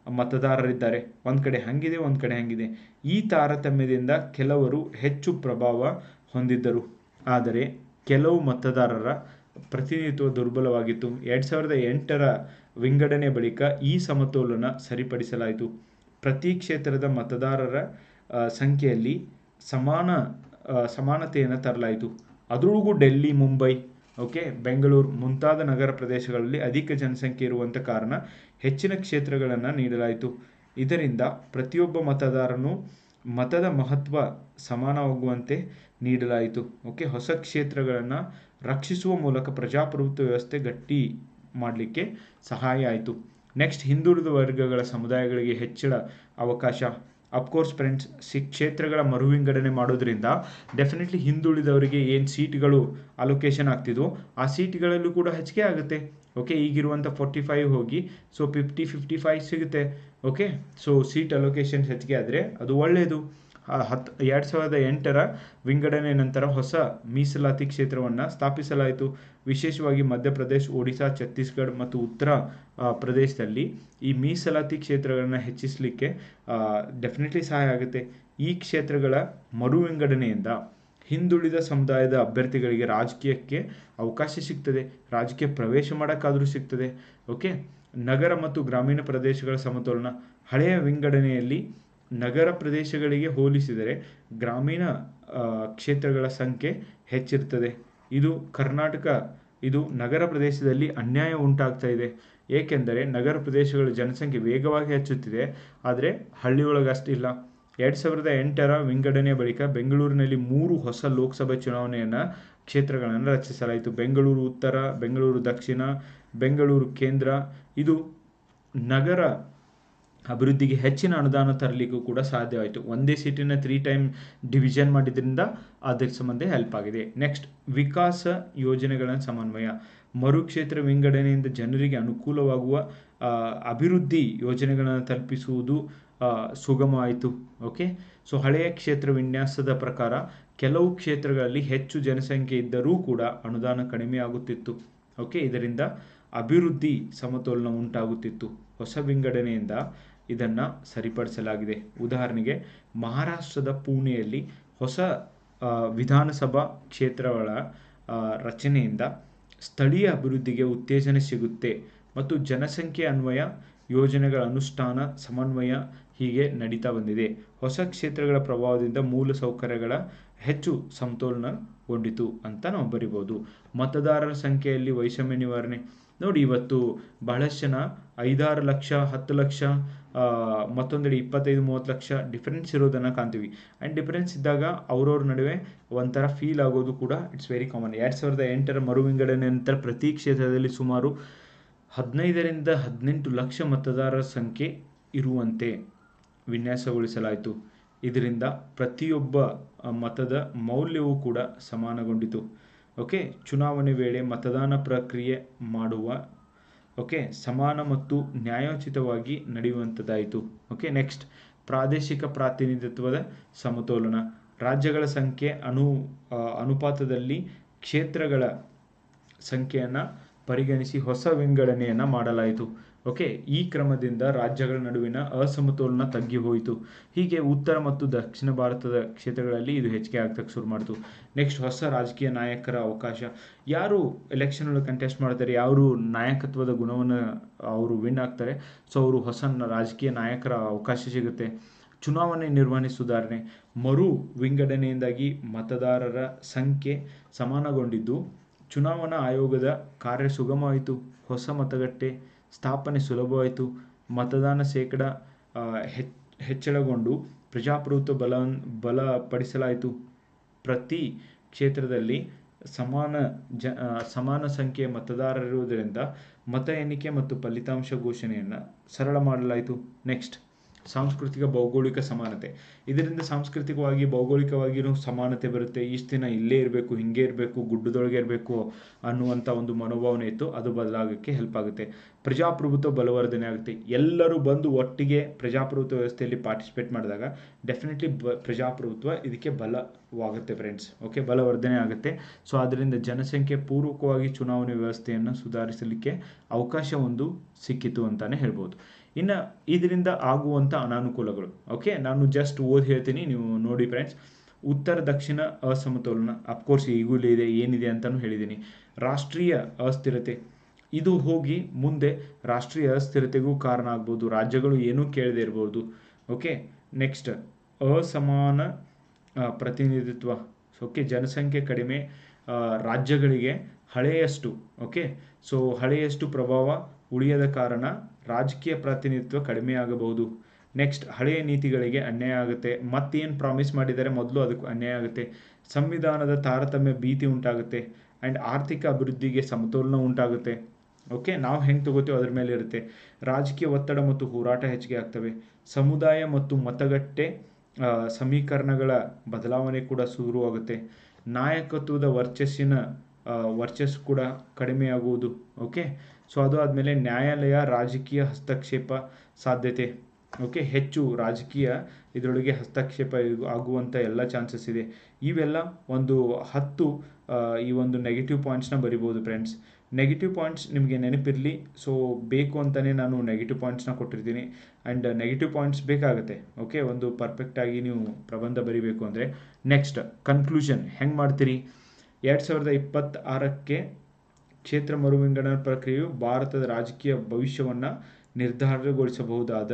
ಮತದಾರರಿದ್ದಾರೆ. ಒಂದು ಕಡೆ ಹಂಗಿದೆ, ಒಂದು ಕಡೆ ಹಂಗಿದೆ. ಈ ತಾರತಮ್ಯದಿಂದ ಕೆಲವರು ಹೆಚ್ಚು ಪ್ರಭಾವ ಹೊಂದಿದ್ದರು. ಆದರೆ ಕೆಲವು ಮತದಾರರ ಪ್ರತಿನಿಧಿತ್ವ ದುರ್ಬಲವಾಗಿತ್ತು. ಎರಡು ಸಾವಿರದ ಎಂಟರ ವಿಂಗಡಣೆ ಬಳಿಕ ಈ ಸಮತೋಲನ ಸರಿಪಡಿಸಲಾಯಿತು. ಪ್ರತಿ ಕ್ಷೇತ್ರದ ಮತದಾರರ ಸಂಖ್ಯೆಯಲ್ಲಿ ಸಮಾನ ಸಮಾನತೆಯನ್ನು ತರಲಾಯಿತು. ಅದರೊಳಗೂ ಡೆಲ್ಲಿ, ಮುಂಬೈ, ಓಕೆ, ಬೆಂಗಳೂರು ಮುಂತಾದ ನಗರ ಪ್ರದೇಶಗಳಲ್ಲಿ ಅಧಿಕ ಜನಸಂಖ್ಯೆ ಇರುವಂಥ ಕಾರಣ ಹೆಚ್ಚಿನ ಕ್ಷೇತ್ರಗಳನ್ನು ನೀಡಲಾಯಿತು. ಇದರಿಂದ ಪ್ರತಿಯೊಬ್ಬ ಮತದಾರನು ಮತದ ಮಹತ್ವ ಸಮಾನವಾಗುವಂತೆ ನೀಡಲಾಯಿತು. ಓಕೆ, ಹೊಸ ಕ್ಷೇತ್ರಗಳನ್ನು ರಕ್ಷಿಸುವ ಮೂಲಕ ಪ್ರಜಾಪ್ರಭುತ್ವ ವ್ಯವಸ್ಥೆ ಗಟ್ಟಿ ಮಾಡಲಿಕ್ಕೆ ಸಹಾಯ ಆಯಿತು. ನೆಕ್ಸ್ಟ್ ಹಿಂದುಳಿದ ವರ್ಗಗಳ ಸಮುದಾಯಗಳಿಗೆ ಹೆಚ್ಚಳ ಅವಕಾಶ. ಅಫ್ಕೋರ್ಸ್ ಫ್ರೆಂಡ್ಸ್ ಸಿ ಕ್ಷೇತ್ರಗಳ ಮರು ವಿಂಗಡಣೆ ಮಾಡೋದ್ರಿಂದ ಡೆಫಿನೆಟ್ಲಿ ಹಿಂದುಳಿದವರಿಗೆ ಏನು ಸೀಟ್ಗಳು ಅಲೋಕೇಶನ್ ಆಗ್ತಿದ್ವು, ಆ ಸೀಟ್ಗಳಲ್ಲೂ ಕೂಡ ಹೆಚ್ಚಿಗೆ ಆಗುತ್ತೆ. ಓಕೆ ಈಗಿರುವಂಥ ಫೋರ್ಟಿ ಫೈವ್ ಹೋಗಿ ಸೊ ಫಿಫ್ಟಿ ಫಿಫ್ಟಿ ಫೈವ್ ಸಿಗುತ್ತೆ. ಓಕೆ ಸೊ ಸೀಟ್ ಅಲೋಕೇಶನ್ ಹೆಚ್ಚಿಗೆ ಆದರೆ ಅದು ಒಳ್ಳೆಯದು ಹತ್ತು ಎರಡು ಸಾವಿರದ ಎಂಟರ ವಿಂಗಡಣೆ ನಂತರ ಹೊಸ ಮೀಸಲಾತಿ ಕ್ಷೇತ್ರವನ್ನು ಸ್ಥಾಪಿಸಲಾಯಿತು. ವಿಶೇಷವಾಗಿ ಮಧ್ಯಪ್ರದೇಶ, ಒಡಿಶಾ, ಛತ್ತೀಸ್ಗಢ ಮತ್ತು ಉತ್ತರ ಪ್ರದೇಶದಲ್ಲಿ ಈ ಮೀಸಲಾತಿ ಕ್ಷೇತ್ರಗಳನ್ನು ಹೆಚ್ಚಿಸಲಿಕ್ಕೆ ಡೆಫಿನೆಟ್ಲಿ ಸಹಾಯ ಆಗುತ್ತೆ. ಈ ಕ್ಷೇತ್ರಗಳ ಮರು ವಿಂಗಡಣೆಯಿಂದ ಹಿಂದುಳಿದ ಸಮುದಾಯದ ಅಭ್ಯರ್ಥಿಗಳಿಗೆ ರಾಜಕೀಯಕ್ಕೆ ಅವಕಾಶ ಸಿಗ್ತದೆ. ರಾಜಕೀಯ ಪ್ರವೇಶ ಮಾಡೋಕ್ಕಾದರೂ ಸಿಗ್ತದೆ. ಓಕೆ? ನಗರ ಮತ್ತು ಗ್ರಾಮೀಣ ಪ್ರದೇಶಗಳ ಸಮತೋಲನ. ಹಳೆಯ ವಿಂಗಡಣೆಯಲ್ಲಿ ನಗರ ಪ್ರದೇಶಗಳಿಗೆ ಹೋಲಿಸಿದರೆ ಗ್ರಾಮೀಣ ಕ್ಷೇತ್ರಗಳ ಸಂಖ್ಯೆ ಹೆಚ್ಚಿರ್ತದೆ ಇದು ಕರ್ನಾಟಕ, ಇದು ನಗರ ಪ್ರದೇಶದಲ್ಲಿ ಅನ್ಯಾಯ ಉಂಟಾಗ್ತಾ ಇದೆ. ಏಕೆಂದರೆ ನಗರ ಪ್ರದೇಶಗಳ ಜನಸಂಖ್ಯೆ ವೇಗವಾಗಿ ಹೆಚ್ಚುತ್ತಿದೆ, ಆದರೆ ಹಳ್ಳಿಯೊಳಗೆ ಅಷ್ಟಿಲ್ಲ ಎರಡು ಸಾವಿರದ ಎಂಟರ ವಿಂಗಡಣೆಯ ಬಳಿಕ ಬೆಂಗಳೂರಿನಲ್ಲಿ ಮೂರು ಹೊಸ ಲೋಕಸಭೆ ಚುನಾವಣೆಯನ್ನು ಕ್ಷೇತ್ರಗಳನ್ನು ರಚಿಸಲಾಯಿತು. ಬೆಂಗಳೂರು ಉತ್ತರ, ಬೆಂಗಳೂರು ದಕ್ಷಿಣ, ಬೆಂಗಳೂರು ಕೇಂದ್ರ. ಇದು ನಗರ ಅಭಿವೃದ್ಧಿಗೆ ಹೆಚ್ಚಿನ ಅನುದಾನ ತರಲಿಕ್ಕೂ ಕೂಡ ಸಾಧ್ಯವಾಯಿತು ಒಂದೇ ಸೀಟಿನ ತ್ರೀ ಟೈಮ್ ಡಿವಿಷನ್ ಮಾಡಿದ್ರಿಂದ ಅದಕ್ಕೆ ಸಂಬಂಧ ಹೆಲ್ಪ್ ಆಗಿದೆ. ನೆಕ್ಸ್ಟ್ ವಿಕಾಸ ಯೋಜನೆಗಳ ಸಮನ್ವಯ. ಮರುಕ್ಷೇತ್ರ ವಿಂಗಡಣೆಯಿಂದ ಜನರಿಗೆ ಅನುಕೂಲವಾಗುವ ಅಭಿವೃದ್ಧಿ ಯೋಜನೆಗಳನ್ನು ತಲುಪಿಸುವುದು ಸುಗಮವಾಯಿತು ಓಕೆ ಸೊ ಹಳೆಯ ಕ್ಷೇತ್ರ ವಿನ್ಯಾಸದ ಪ್ರಕಾರ ಕೆಲವು ಕ್ಷೇತ್ರಗಳಲ್ಲಿ ಹೆಚ್ಚು ಜನಸಂಖ್ಯೆ ಇದ್ದರೂ ಕೂಡ ಅನುದಾನ ಕಡಿಮೆ ಆಗುತ್ತಿತ್ತು. ಓಕೆ ಇದರಿಂದ ಅಭಿವೃದ್ಧಿ ಸಮತೋಲನ ಉಂಟಾಗುತ್ತಿತ್ತು. ಹೊಸ ವಿಂಗಡಣೆಯಿಂದ ಇದನ್ನು ಸರಿಪಡಿಸಲಾಗಿದೆ. ಉದಾಹರಣೆಗೆ, ಮಹಾರಾಷ್ಟ್ರದ ಪುಣೆಯಲ್ಲಿ ಹೊಸ ವಿಧಾನಸಭಾ ಕ್ಷೇತ್ರಗಳ ರಚನೆಯಿಂದ ಸ್ಥಳೀಯ ಅಭಿವೃದ್ಧಿಗೆ ಉತ್ತೇಜನ ಸಿಗುತ್ತೆ ಮತ್ತು ಜನಸಂಖ್ಯೆ ಅನ್ವಯ ಯೋಜನೆಗಳ ಅನುಷ್ಠಾನ, ಸಮನ್ವಯ ಹೀಗೆ ನಡೀತಾ ಬಂದಿದೆ. ಹೊಸ ಕ್ಷೇತ್ರಗಳ ಪ್ರಭಾವದಿಂದ ಮೂಲ ಸೌಕರ್ಯಗಳ ಹೆಚ್ಚು ಸಮತೋಲನಗೊಂಡಿತು ಅಂತ ನಾವು ಬರಿಬೋದು ಮತದಾರರ ಸಂಖ್ಯೆಯಲ್ಲಿ ವೈಷಮ್ಯ ನಿವಾರಣೆ. ನೋಡಿ, ಇವತ್ತು ಬಹಳಷ್ಟು ಜನ ಐದಾರು ಲಕ್ಷ, ಹತ್ತು ಲಕ್ಷ ಮತ್ತೊಂದೆಡೆ ಇಪ್ಪತ್ತೈದು, ಮೂವತ್ತು ಲಕ್ಷ ಡಿಫರೆನ್ಸ್ ಇರೋದನ್ನು ಕಾಣ್ತೀವಿ. ಆ್ಯಂಡ್ ಡಿಫರೆನ್ಸ್ ಇದ್ದಾಗ ಅವ್ರವ್ರ ನಡುವೆ ಒಂಥರ ಫೀಲ್ ಆಗೋದು ಕೂಡ ಇಟ್ಸ್ ವೆರಿ ಕಾಮನ್ ಎರಡು ಸಾವಿರದ ಎಂಟರ ಮರು ವಿಂಗಡಣೆ ನಂತರ ಪ್ರತಿ ಕ್ಷೇತ್ರದಲ್ಲಿ ಸುಮಾರು ಹದಿನೈದರಿಂದ ಹದಿನೆಂಟು ಲಕ್ಷ ಮತದಾರರ ಸಂಖ್ಯೆ ಇರುವಂತೆ ವಿನ್ಯಾಸಗೊಳಿಸಲಾಯಿತು. ಇದರಿಂದ ಪ್ರತಿಯೊಬ್ಬ ಮತದ ಮೌಲ್ಯವೂ ಕೂಡ ಸಮಾನಗೊಂಡಿತು. ಓಕೆ ಚುನಾವಣೆ ವೇಳೆ ಮತದಾನ ಪ್ರಕ್ರಿಯೆ ಮಾಡುವ ಓಕೆ, ಸಮಾನ ಮತ್ತು ನ್ಯಾಯೋಚಿತವಾಗಿ ನಡೆಯುವಂಥದ್ದಾಯಿತು ಓಕೆ, ನೆಕ್ಸ್ಟ್. ಪ್ರಾದೇಶಿಕ ಪ್ರಾತಿನಿಧಿತ್ವದ ಸಮತೋಲನ. ರಾಜ್ಯಗಳ ಸಂಖ್ಯೆ ಅನು ಅನುಪಾತದಲ್ಲಿ ಕ್ಷೇತ್ರಗಳ ಸಂಖ್ಯೆಯನ್ನು ಪರಿಗಣಿಸಿ ಹೊಸ ವಿಂಗಡಣೆಯನ್ನು ಮಾಡಲಾಯಿತು. ಓಕೆ, ಈ ಕ್ರಮದಿಂದ ರಾಜ್ಯಗಳ ನಡುವಿನ ಅಸಮತೋಲನ ತಗ್ಗಿ ಹೋಯಿತು. ಹೀಗೆ ಉತ್ತರ ಮತ್ತು ದಕ್ಷಿಣ ಭಾರತದ ಕ್ಷೇತ್ರಗಳಲ್ಲಿ ಇದು ಹೆಚ್ಚಿಗೆ ಆಗ್ತಕ್ಕೆ ಶುರು ಮಾಡಿತು. ನೆಕ್ಸ್ಟ್, ಹೊಸ ರಾಜಕೀಯ ನಾಯಕರ ಅವಕಾಶ. ಯಾರು ಎಲೆಕ್ಷನ್ ಒಳಗೆ ಕಂಟೆಸ್ಟ್ ಮಾಡ್ತಾರೆ, ಯಾರು ನಾಯಕತ್ವದ ಗುಣವನ್ನು ಅವರು ವಿನ್ ಆಗ್ತಾರೆ ಸೊ ಅವರು ಹೊಸ ರಾಜಕೀಯ ನಾಯಕರ ಅವಕಾಶ ಸಿಗುತ್ತೆ. ಚುನಾವಣೆ ನಿರ್ವಹಣೆ ಸುಧಾರಣೆ. ಮರು ವಿಂಗಡಣೆಯಿಂದಾಗಿ ಮತದಾರರ ಸಂಖ್ಯೆ ಸಮಾನಗೊಂಡಿದ್ದು, ಚುನಾವಣಾ ಆಯೋಗದ ಕಾರ್ಯ ಸುಗಮವಾಯಿತು. ಹೊಸ ಮತಗಟ್ಟೆ ಸ್ಥಾಪನೆ ಸುಲಭವಾಯಿತು. ಮತದಾನ ಶೇಕಡ ಹೆಚ್ ಹೆಚ್ಚಳಗೊಂಡು ಪ್ರಜಾಪ್ರಭುತ್ವ ಬಲ ಬಲಪಡಿಸಲಾಯಿತು. ಪ್ರತಿ ಕ್ಷೇತ್ರದಲ್ಲಿ ಸಮಾನ ಜ ಸಮಾನ ಸಂಖ್ಯೆಯ ಮತದಾರರಿರುವುದರಿಂದ ಮತ ಎಣಿಕೆ ಮತ್ತು ಫಲಿತಾಂಶ ಘೋಷಣೆಯನ್ನು ಸರಳ ಮಾಡಲಾಯಿತು. ನೆಕ್ಸ್ಟ್. ಸಾಂಸ್ಕೃತಿಕ ಭೌಗೋಳಿಕ ಸಮಾನತೆ. ಇದರಿಂದ ಸಾಂಸ್ಕೃತಿಕವಾಗಿ ಭೌಗೋಳಿಕವಾಗಿಯೂ ಸಮಾನತೆ ಬರುತ್ತೆ. ಇಷ್ಟು ದಿನ ಇಲ್ಲೇ ಇರಬೇಕು, ಹಿಂಗೆ ಇರಬೇಕು, ಗುಡ್ಡದೊಳಗೆ ಇರಬೇಕು ಅನ್ನುವಂಥ ಒಂದು ಮನೋಭಾವನೆ ಇತ್ತು. ಅದು ಬದಲಾಗೋಕ್ಕೆ ಹೆಲ್ಪ್ ಆಗುತ್ತೆ. ಪ್ರಜಾಪ್ರಭುತ್ವ ಬಲವರ್ಧನೆ ಆಗುತ್ತೆ. ಎಲ್ಲರೂ ಬಂದು ಒಟ್ಟಿಗೆ ಪ್ರಜಾಪ್ರಭುತ್ವ ವ್ಯವಸ್ಥೆಯಲ್ಲಿ ಪಾರ್ಟಿಸಿಪೇಟ್ ಮಾಡಿದಾಗ ಡೆಫಿನೆಟ್ಲಿ ಬ, ಪ್ರಜಾಪ್ರಭುತ್ವ ಇದಕ್ಕೆ ಬಲವಾಗುತ್ತೆ ಫ್ರೆಂಡ್ಸ್ ಓಕೆ ಬಲವರ್ಧನೆ ಆಗುತ್ತೆ. ಸೊ ಅದರಿಂದ ಜನಸಂಖ್ಯೆ ಪೂರ್ವಕವಾಗಿ ಚುನಾವಣೆ ವ್ಯವಸ್ಥೆಯನ್ನು ಸುಧಾರಿಸಲಿಕ್ಕೆ ಅವಕಾಶ ಒಂದು ಸಿಕ್ಕಿತು ಅಂತಲೇ ಹೇಳ್ಬೋದು. ಇನ್ನು ಇದರಿಂದ ಆಗುವಂಥ ಅನಾನುಕೂಲಗಳು. ಓಕೆ ನಾನು ಜಸ್ಟ್ ಓದಿ ಹೇಳ್ತೀನಿ, ನೀವು ನೋಡಿ ಫ್ರೆಂಡ್ಸ್ ಉತ್ತರ, ದಕ್ಷಿಣ, ಅಸಮತೋಲನ. ಅಫ್ಕೋರ್ಸ್ ಈಗಲೂ ಇದೆ, ಏನಿದೆ ಅಂತಲೂ ಹೇಳಿದ್ದೀನಿ. ರಾಷ್ಟ್ರೀಯ ಅಸ್ಥಿರತೆ. ಇದು ಹೋಗಿ ಮುಂದೆ ರಾಷ್ಟ್ರೀಯ ಅಸ್ಥಿರತೆಗೂ ಕಾರಣ ಆಗ್ಬೋದು. ರಾಜ್ಯಗಳು ಏನೂ ಕೇಳದೇ ಇರ್ಬೋದು. ಓಕೆ ನೆಕ್ಸ್ಟ್ ಅಸಮಾನ ಪ್ರತಿನಿಧಿತ್ವ. ಓಕೆ ಜನಸಂಖ್ಯೆ ಕಡಿಮೆ ರಾಜ್ಯಗಳಿಗೆ ಹಳೆಯಷ್ಟು. ಓಕೆ ಸೊ ಹಳೆಯಷ್ಟು ಪ್ರಭಾವ ಉಳಿಯದ ಕಾರಣ ರಾಜಕೀಯ ಪ್ರಾತಿನಿಧಿತ್ವ ಕಡಿಮೆ ಆಗಬಹುದು. ನೆಕ್ಸ್ಟ್ ಹಳೆಯ ನೀತಿಗಳಿಗೆ ಅನ್ಯಾಯ ಆಗುತ್ತೆ. ಮತ್ತೇನು ಪ್ರಾಮಿಸ್ ಮಾಡಿದರೆ ಮೊದಲು ಅದಕ್ಕೆ ಅನ್ಯಾಯ ಆಗುತ್ತೆ. ಸಂವಿಧಾನದ ತಾರತಮ್ಯ ಭೀತಿ ಉಂಟಾಗುತ್ತೆ. ಆ್ಯಂಡ್ ಆರ್ಥಿಕ ಅಭಿವೃದ್ಧಿಗೆ ಸಮತೋಲನ ಉಂಟಾಗುತ್ತೆ. ಓಕೆ ನಾವು ಹೆಂಗೆ ತಗೋತೀವೋ ಅದ್ರ ಮೇಲೆ ಇರುತ್ತೆ. ರಾಜಕೀಯ ಒತ್ತಡ ಮತ್ತು ಹೋರಾಟ ಹೆಚ್ಚಿಗೆ ಆಗ್ತವೆ. ಸಮುದಾಯ ಮತ್ತು ಮತಗಟ್ಟೆ ಸಮೀಕರಣಗಳ ಬದಲಾವಣೆ ಕೂಡ ಶುರುವಾಗುತ್ತೆ. ನಾಯಕತ್ವದ ವರ್ಚಸ್ಸಿನ ವರ್ಚಸ್ ವರ್ಚಸ್ಸು ಕೂಡ ಕಡಿಮೆಯಾಗುವುದು. ಓಕೆ ಸೊ ಅದು ಆದಮೇಲೆ ನ್ಯಾಯಾಲಯ ರಾಜಕೀಯ ಹಸ್ತಕ್ಷೇಪ ಸಾಧ್ಯತೆ. ಓಕೆ ಹೆಚ್ಚು ರಾಜಕೀಯ ಇದರೊಳಗೆ ಹಸ್ತಕ್ಷೇಪ ಆಗುವಂಥ ಎಲ್ಲ ಚಾನ್ಸಸ್ ಇದೆ. ಇವೆಲ್ಲ ಒಂದು ಹತ್ತು ಈ ಒಂದು ನೆಗೆಟಿವ್ ಪಾಯಿಂಟ್ಸ್ನ ಬರಿಬೋದು ಫ್ರೆಂಡ್ಸ್ ನೆಗೆಟಿವ್ ಪಾಯಿಂಟ್ಸ್ ನಿಮಗೆ ನೆನಪಿರಲಿ. ಸೊ ಬೇಕು ಅಂತಲೇ ನಾನು ನೆಗೆಟಿವ್ ಪಾಯಿಂಟ್ಸ್ನ ಕೊಟ್ಟಿರ್ತೀನಿ. ಆ್ಯಂಡ್ ನೆಗೆಟಿವ್ ಪಾಯಿಂಟ್ಸ್ ಬೇಕಾಗುತ್ತೆ. ಓಕೆ ಒಂದು ಪರ್ಫೆಕ್ಟಾಗಿ ನೀವು ಪ್ರಬಂಧ ಬರಿಬೇಕು ಅಂದರೆ ನೆಕ್ಸ್ಟ್ ಕನ್ಕ್ಲೂಷನ್ ಹೆಂಗೆ ಮಾಡ್ತೀರಿ? ಎರಡು ಸಾವಿರದ ಇಪ್ಪತ್ತಾರಕ್ಕೆ ಕ್ಷೇತ್ರ ಮರುವಿಂಗಡಣೆ ಪ್ರಕ್ರಿಯೆಯು ಭಾರತದ ರಾಜಕೀಯ ಭವಿಷ್ಯವನ್ನು ನಿರ್ಧಾರಗೊಳಿಸಬಹುದಾದ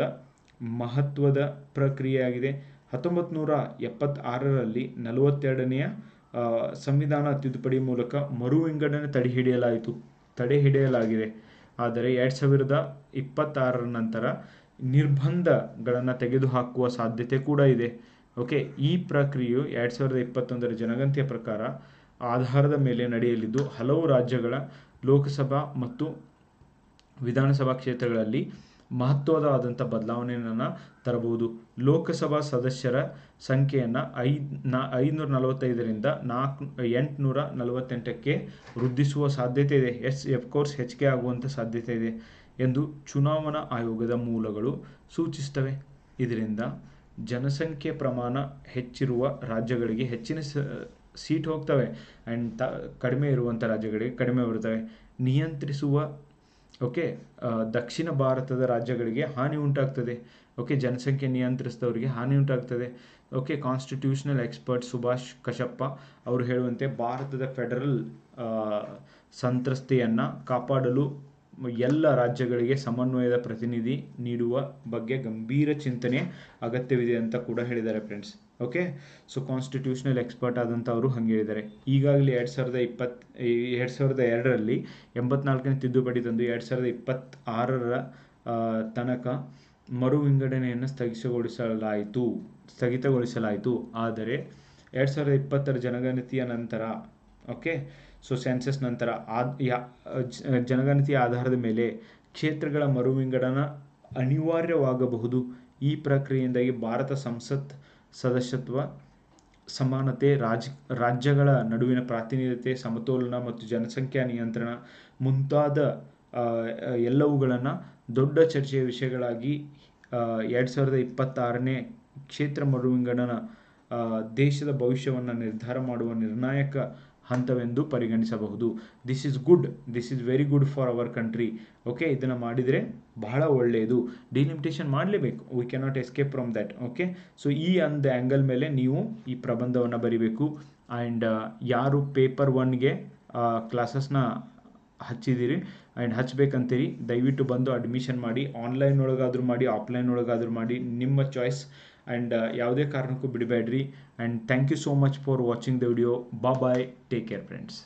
ಮಹತ್ವದ ಪ್ರಕ್ರಿಯೆಯಾಗಿದೆ. ಹತ್ತೊಂಬತ್ತು ನೂರ ಎಪ್ಪತ್ತಾರರಲ್ಲಿ ನಲವತ್ತೆರಡನೆಯ ಸಂವಿಧಾನ ತಿದ್ದುಪಡಿ ಮೂಲಕ ಮರು ವಿಂಗಡಣೆ ತಡೆ ಹಿಡಿಯಲಾಯಿತು ತಡೆ ಹಿಡಿಯಲಾಗಿದೆ ಆದರೆ ಎರಡು ಸಾವಿರದ ಇಪ್ಪತ್ತಾರರ ನಂತರ ನಿರ್ಬಂಧಗಳನ್ನು ತೆಗೆದುಹಾಕುವ ಸಾಧ್ಯತೆ ಕೂಡ ಇದೆ. ಓಕೆ, ಈ ಪ್ರಕ್ರಿಯೆಯು ಎರಡು ಸಾವಿರದ ಇಪ್ಪತ್ತೊಂದರ ಜನಗಣತಿಯ ಪ್ರಕಾರ ಆಧಾರದ ಮೇಲೆ ನಡೆಯಲಿದ್ದು, ಹಲವು ರಾಜ್ಯಗಳ ಲೋಕಸಭಾ ಮತ್ತು ವಿಧಾನಸಭಾ ಕ್ಷೇತ್ರಗಳಲ್ಲಿ ಮಹತ್ವದಾದಂಥ ಬದಲಾವಣೆಯನ್ನು ತರಬಹುದು. ಲೋಕಸಭಾ ಸದಸ್ಯರ ಸಂಖ್ಯೆಯನ್ನು ಐದು ನಾ ಐನೂರ ನಲವತ್ತೈದರಿಂದ ನಾಲ್ಕು ಎಂಟುನೂರ ನಲವತ್ತೆಂಟಕ್ಕೆ ವೃದ್ಧಿಸುವ ಸಾಧ್ಯತೆ ಇದೆ. ಎಸ್, ಎಫ್ ಕೋರ್ಸ್ ಹೆಚ್ಚಿಗೆ ಆಗುವಂಥ ಸಾಧ್ಯತೆ ಇದೆ ಎಂದು ಚುನಾವಣಾ ಆಯೋಗದ ಮೂಲಗಳು ಸೂಚಿಸ್ತವೆ ಇದರಿಂದ ಜನಸಂಖ್ಯೆ ಪ್ರಮಾಣ ಹೆಚ್ಚಿರುವ ರಾಜ್ಯಗಳಿಗೆ ಹೆಚ್ಚಿನ ಸ ಸೀಟ್ ಹೋಗ್ತವೆ ಆ್ಯಂಡ್ ತ, ಕಡಿಮೆ ಇರುವಂಥ ರಾಜ್ಯಗಳಿಗೆ ಕಡಿಮೆ ಬರ್ತವೆ ನಿಯಂತ್ರಿಸುವ ಓಕೆ ದಕ್ಷಿಣ ಭಾರತದ ರಾಜ್ಯಗಳಿಗೆ ಹಾನಿ ಉಂಟಾಗ್ತದೆ. ಓಕೆ ಜನಸಂಖ್ಯೆ ನಿಯಂತ್ರಿಸಿದವರಿಗೆ ಹಾನಿ ಉಂಟಾಗ್ತದೆ. Okay constitutional expert Subhash Kashyap ಅವರು ಹೇಳುವಂತೆ ಭಾರತದ ಫೆಡರಲ್ ಸಂತ್ರಸ್ತೆಯನ್ನು ಕಾಪಾಡಲು ಎಲ್ಲ ರಾಜ್ಯಗಳಿಗೆ ಸಮನ್ವಯದ ಪ್ರತಿನಿಧಿ ನೀಡುವ ಬಗ್ಗೆ ಗಂಭೀರ ಚಿಂತನೆ ಅಗತ್ಯವಿದೆ ಅಂತ ಕೂಡ ಹೇಳಿದ್ದಾರೆ friends okay so constitutional expert ಆದಂಥವರು ಹಂಗೆ ಹೇಳಿದ್ದಾರೆ. ಈಗಾಗಲೇ ಎರಡು ಸಾವಿರದ ಇಪ್ಪತ್ತು ಎರಡು ಸಾವಿರದ ಎರಡರಲ್ಲಿ ಎಂಬತ್ನಾಲ್ಕನೇ ತಿದ್ದುಪಡಿ ತಂದು ಎರಡು ಸಾವಿರದ ಇಪ್ಪತ್ತಾರರ ತನಕ ಮರು ವಿಂಗಡಣೆಯನ್ನು ಸ್ಥಗಿತಗೊಳಿಸಲಾಯಿತು ಸ್ಥಗಿತಗೊಳಿಸಲಾಯಿತು. ಆದರೆ ಎರಡು ಸಾವಿರದ ಇಪ್ಪತ್ತರ ಜನಗಣತಿಯ ನಂತರ ಓಕೆ ಸೊ ಸೆನ್ಸಸ್ ನಂತರ, ಆದ ಜನಗಣತಿಯ ಆಧಾರದ ಮೇಲೆ ಕ್ಷೇತ್ರಗಳ ಮರು ವಿಂಗಡನ ಅನಿವಾರ್ಯವಾಗಬಹುದು ಈ ಪ್ರಕ್ರಿಯೆಯಿಂದಾಗಿ ಭಾರತ ಸಂಸತ್ ಸದಸ್ಯತ್ವ, ಸಮಾನತೆ, ರಾಜ್, ರಾಜ್ಯಗಳ ನಡುವಿನ ಪ್ರಾತಿನಿಧ್ಯತೆ, ಸಮತೋಲನ ಮತ್ತು ಜನಸಂಖ್ಯಾ ನಿಯಂತ್ರಣ ಮುಂತಾದ ಎಲ್ಲವುಗಳನ್ನು ದೊಡ್ಡ ಚರ್ಚೆಯ ವಿಷಯಗಳಾಗಿ ಎರಡು ಸಾವಿರದ ಇಪ್ಪತ್ತಾರನೇ ಕ್ಷೇತ್ರ ಮರುವಿಂಗಡನ ದೇಶದ ಭವಿಷ್ಯವನ್ನು ನಿರ್ಧಾರ ಮಾಡುವ ನಿರ್ಣಾಯಕ ಹಂತವೆಂದು ಪರಿಗಣಿಸಬಹುದು. This is good this is very good for our country okay ಇದನ್ನು ಮಾಡಿದರೆ ಬಹಳ ಒಳ್ಳೆಯದು ಡಿಲಿಮಿಟೇಷನ್ ಮಾಡಲೇಬೇಕು. We cannot escape from that okay so ಈ ಒಂದು ಆ್ಯಂಗಲ್ ಮೇಲೆ ನೀವು ಈ ಪ್ರಬಂಧವನ್ನು ಬರಿಬೇಕು. ಆ್ಯಂಡ್ ಯಾರು ಪೇಪರ್ ಒನ್ಗೆ ಕ್ಲಾಸಸ್ನ ಹಚ್ಚಿದ್ದೀರಿ ಆ್ಯಂಡ್ ಹಚ್ಬೇಕಂತೀರಿ, ದಯವಿಟ್ಟು ಬಂದು ಅಡ್ಮಿಷನ್ ಮಾಡಿ ಆನ್ಲೈನ್ ಒಳಗಾದರೂ ಮಾಡಿ ಆಫ್ಲೈನ್ ಒಳಗಾದರೂ ಮಾಡಿ, ನಿಮ್ಮ ಚಾಯ್ಸ್ ಆ್ಯಂಡ್ ಯಾವುದೇ ಕಾರಣಕ್ಕೂ ಬಿಡಬೇಡ್ರಿ. And thank you so much for watching the video bye bye take care friends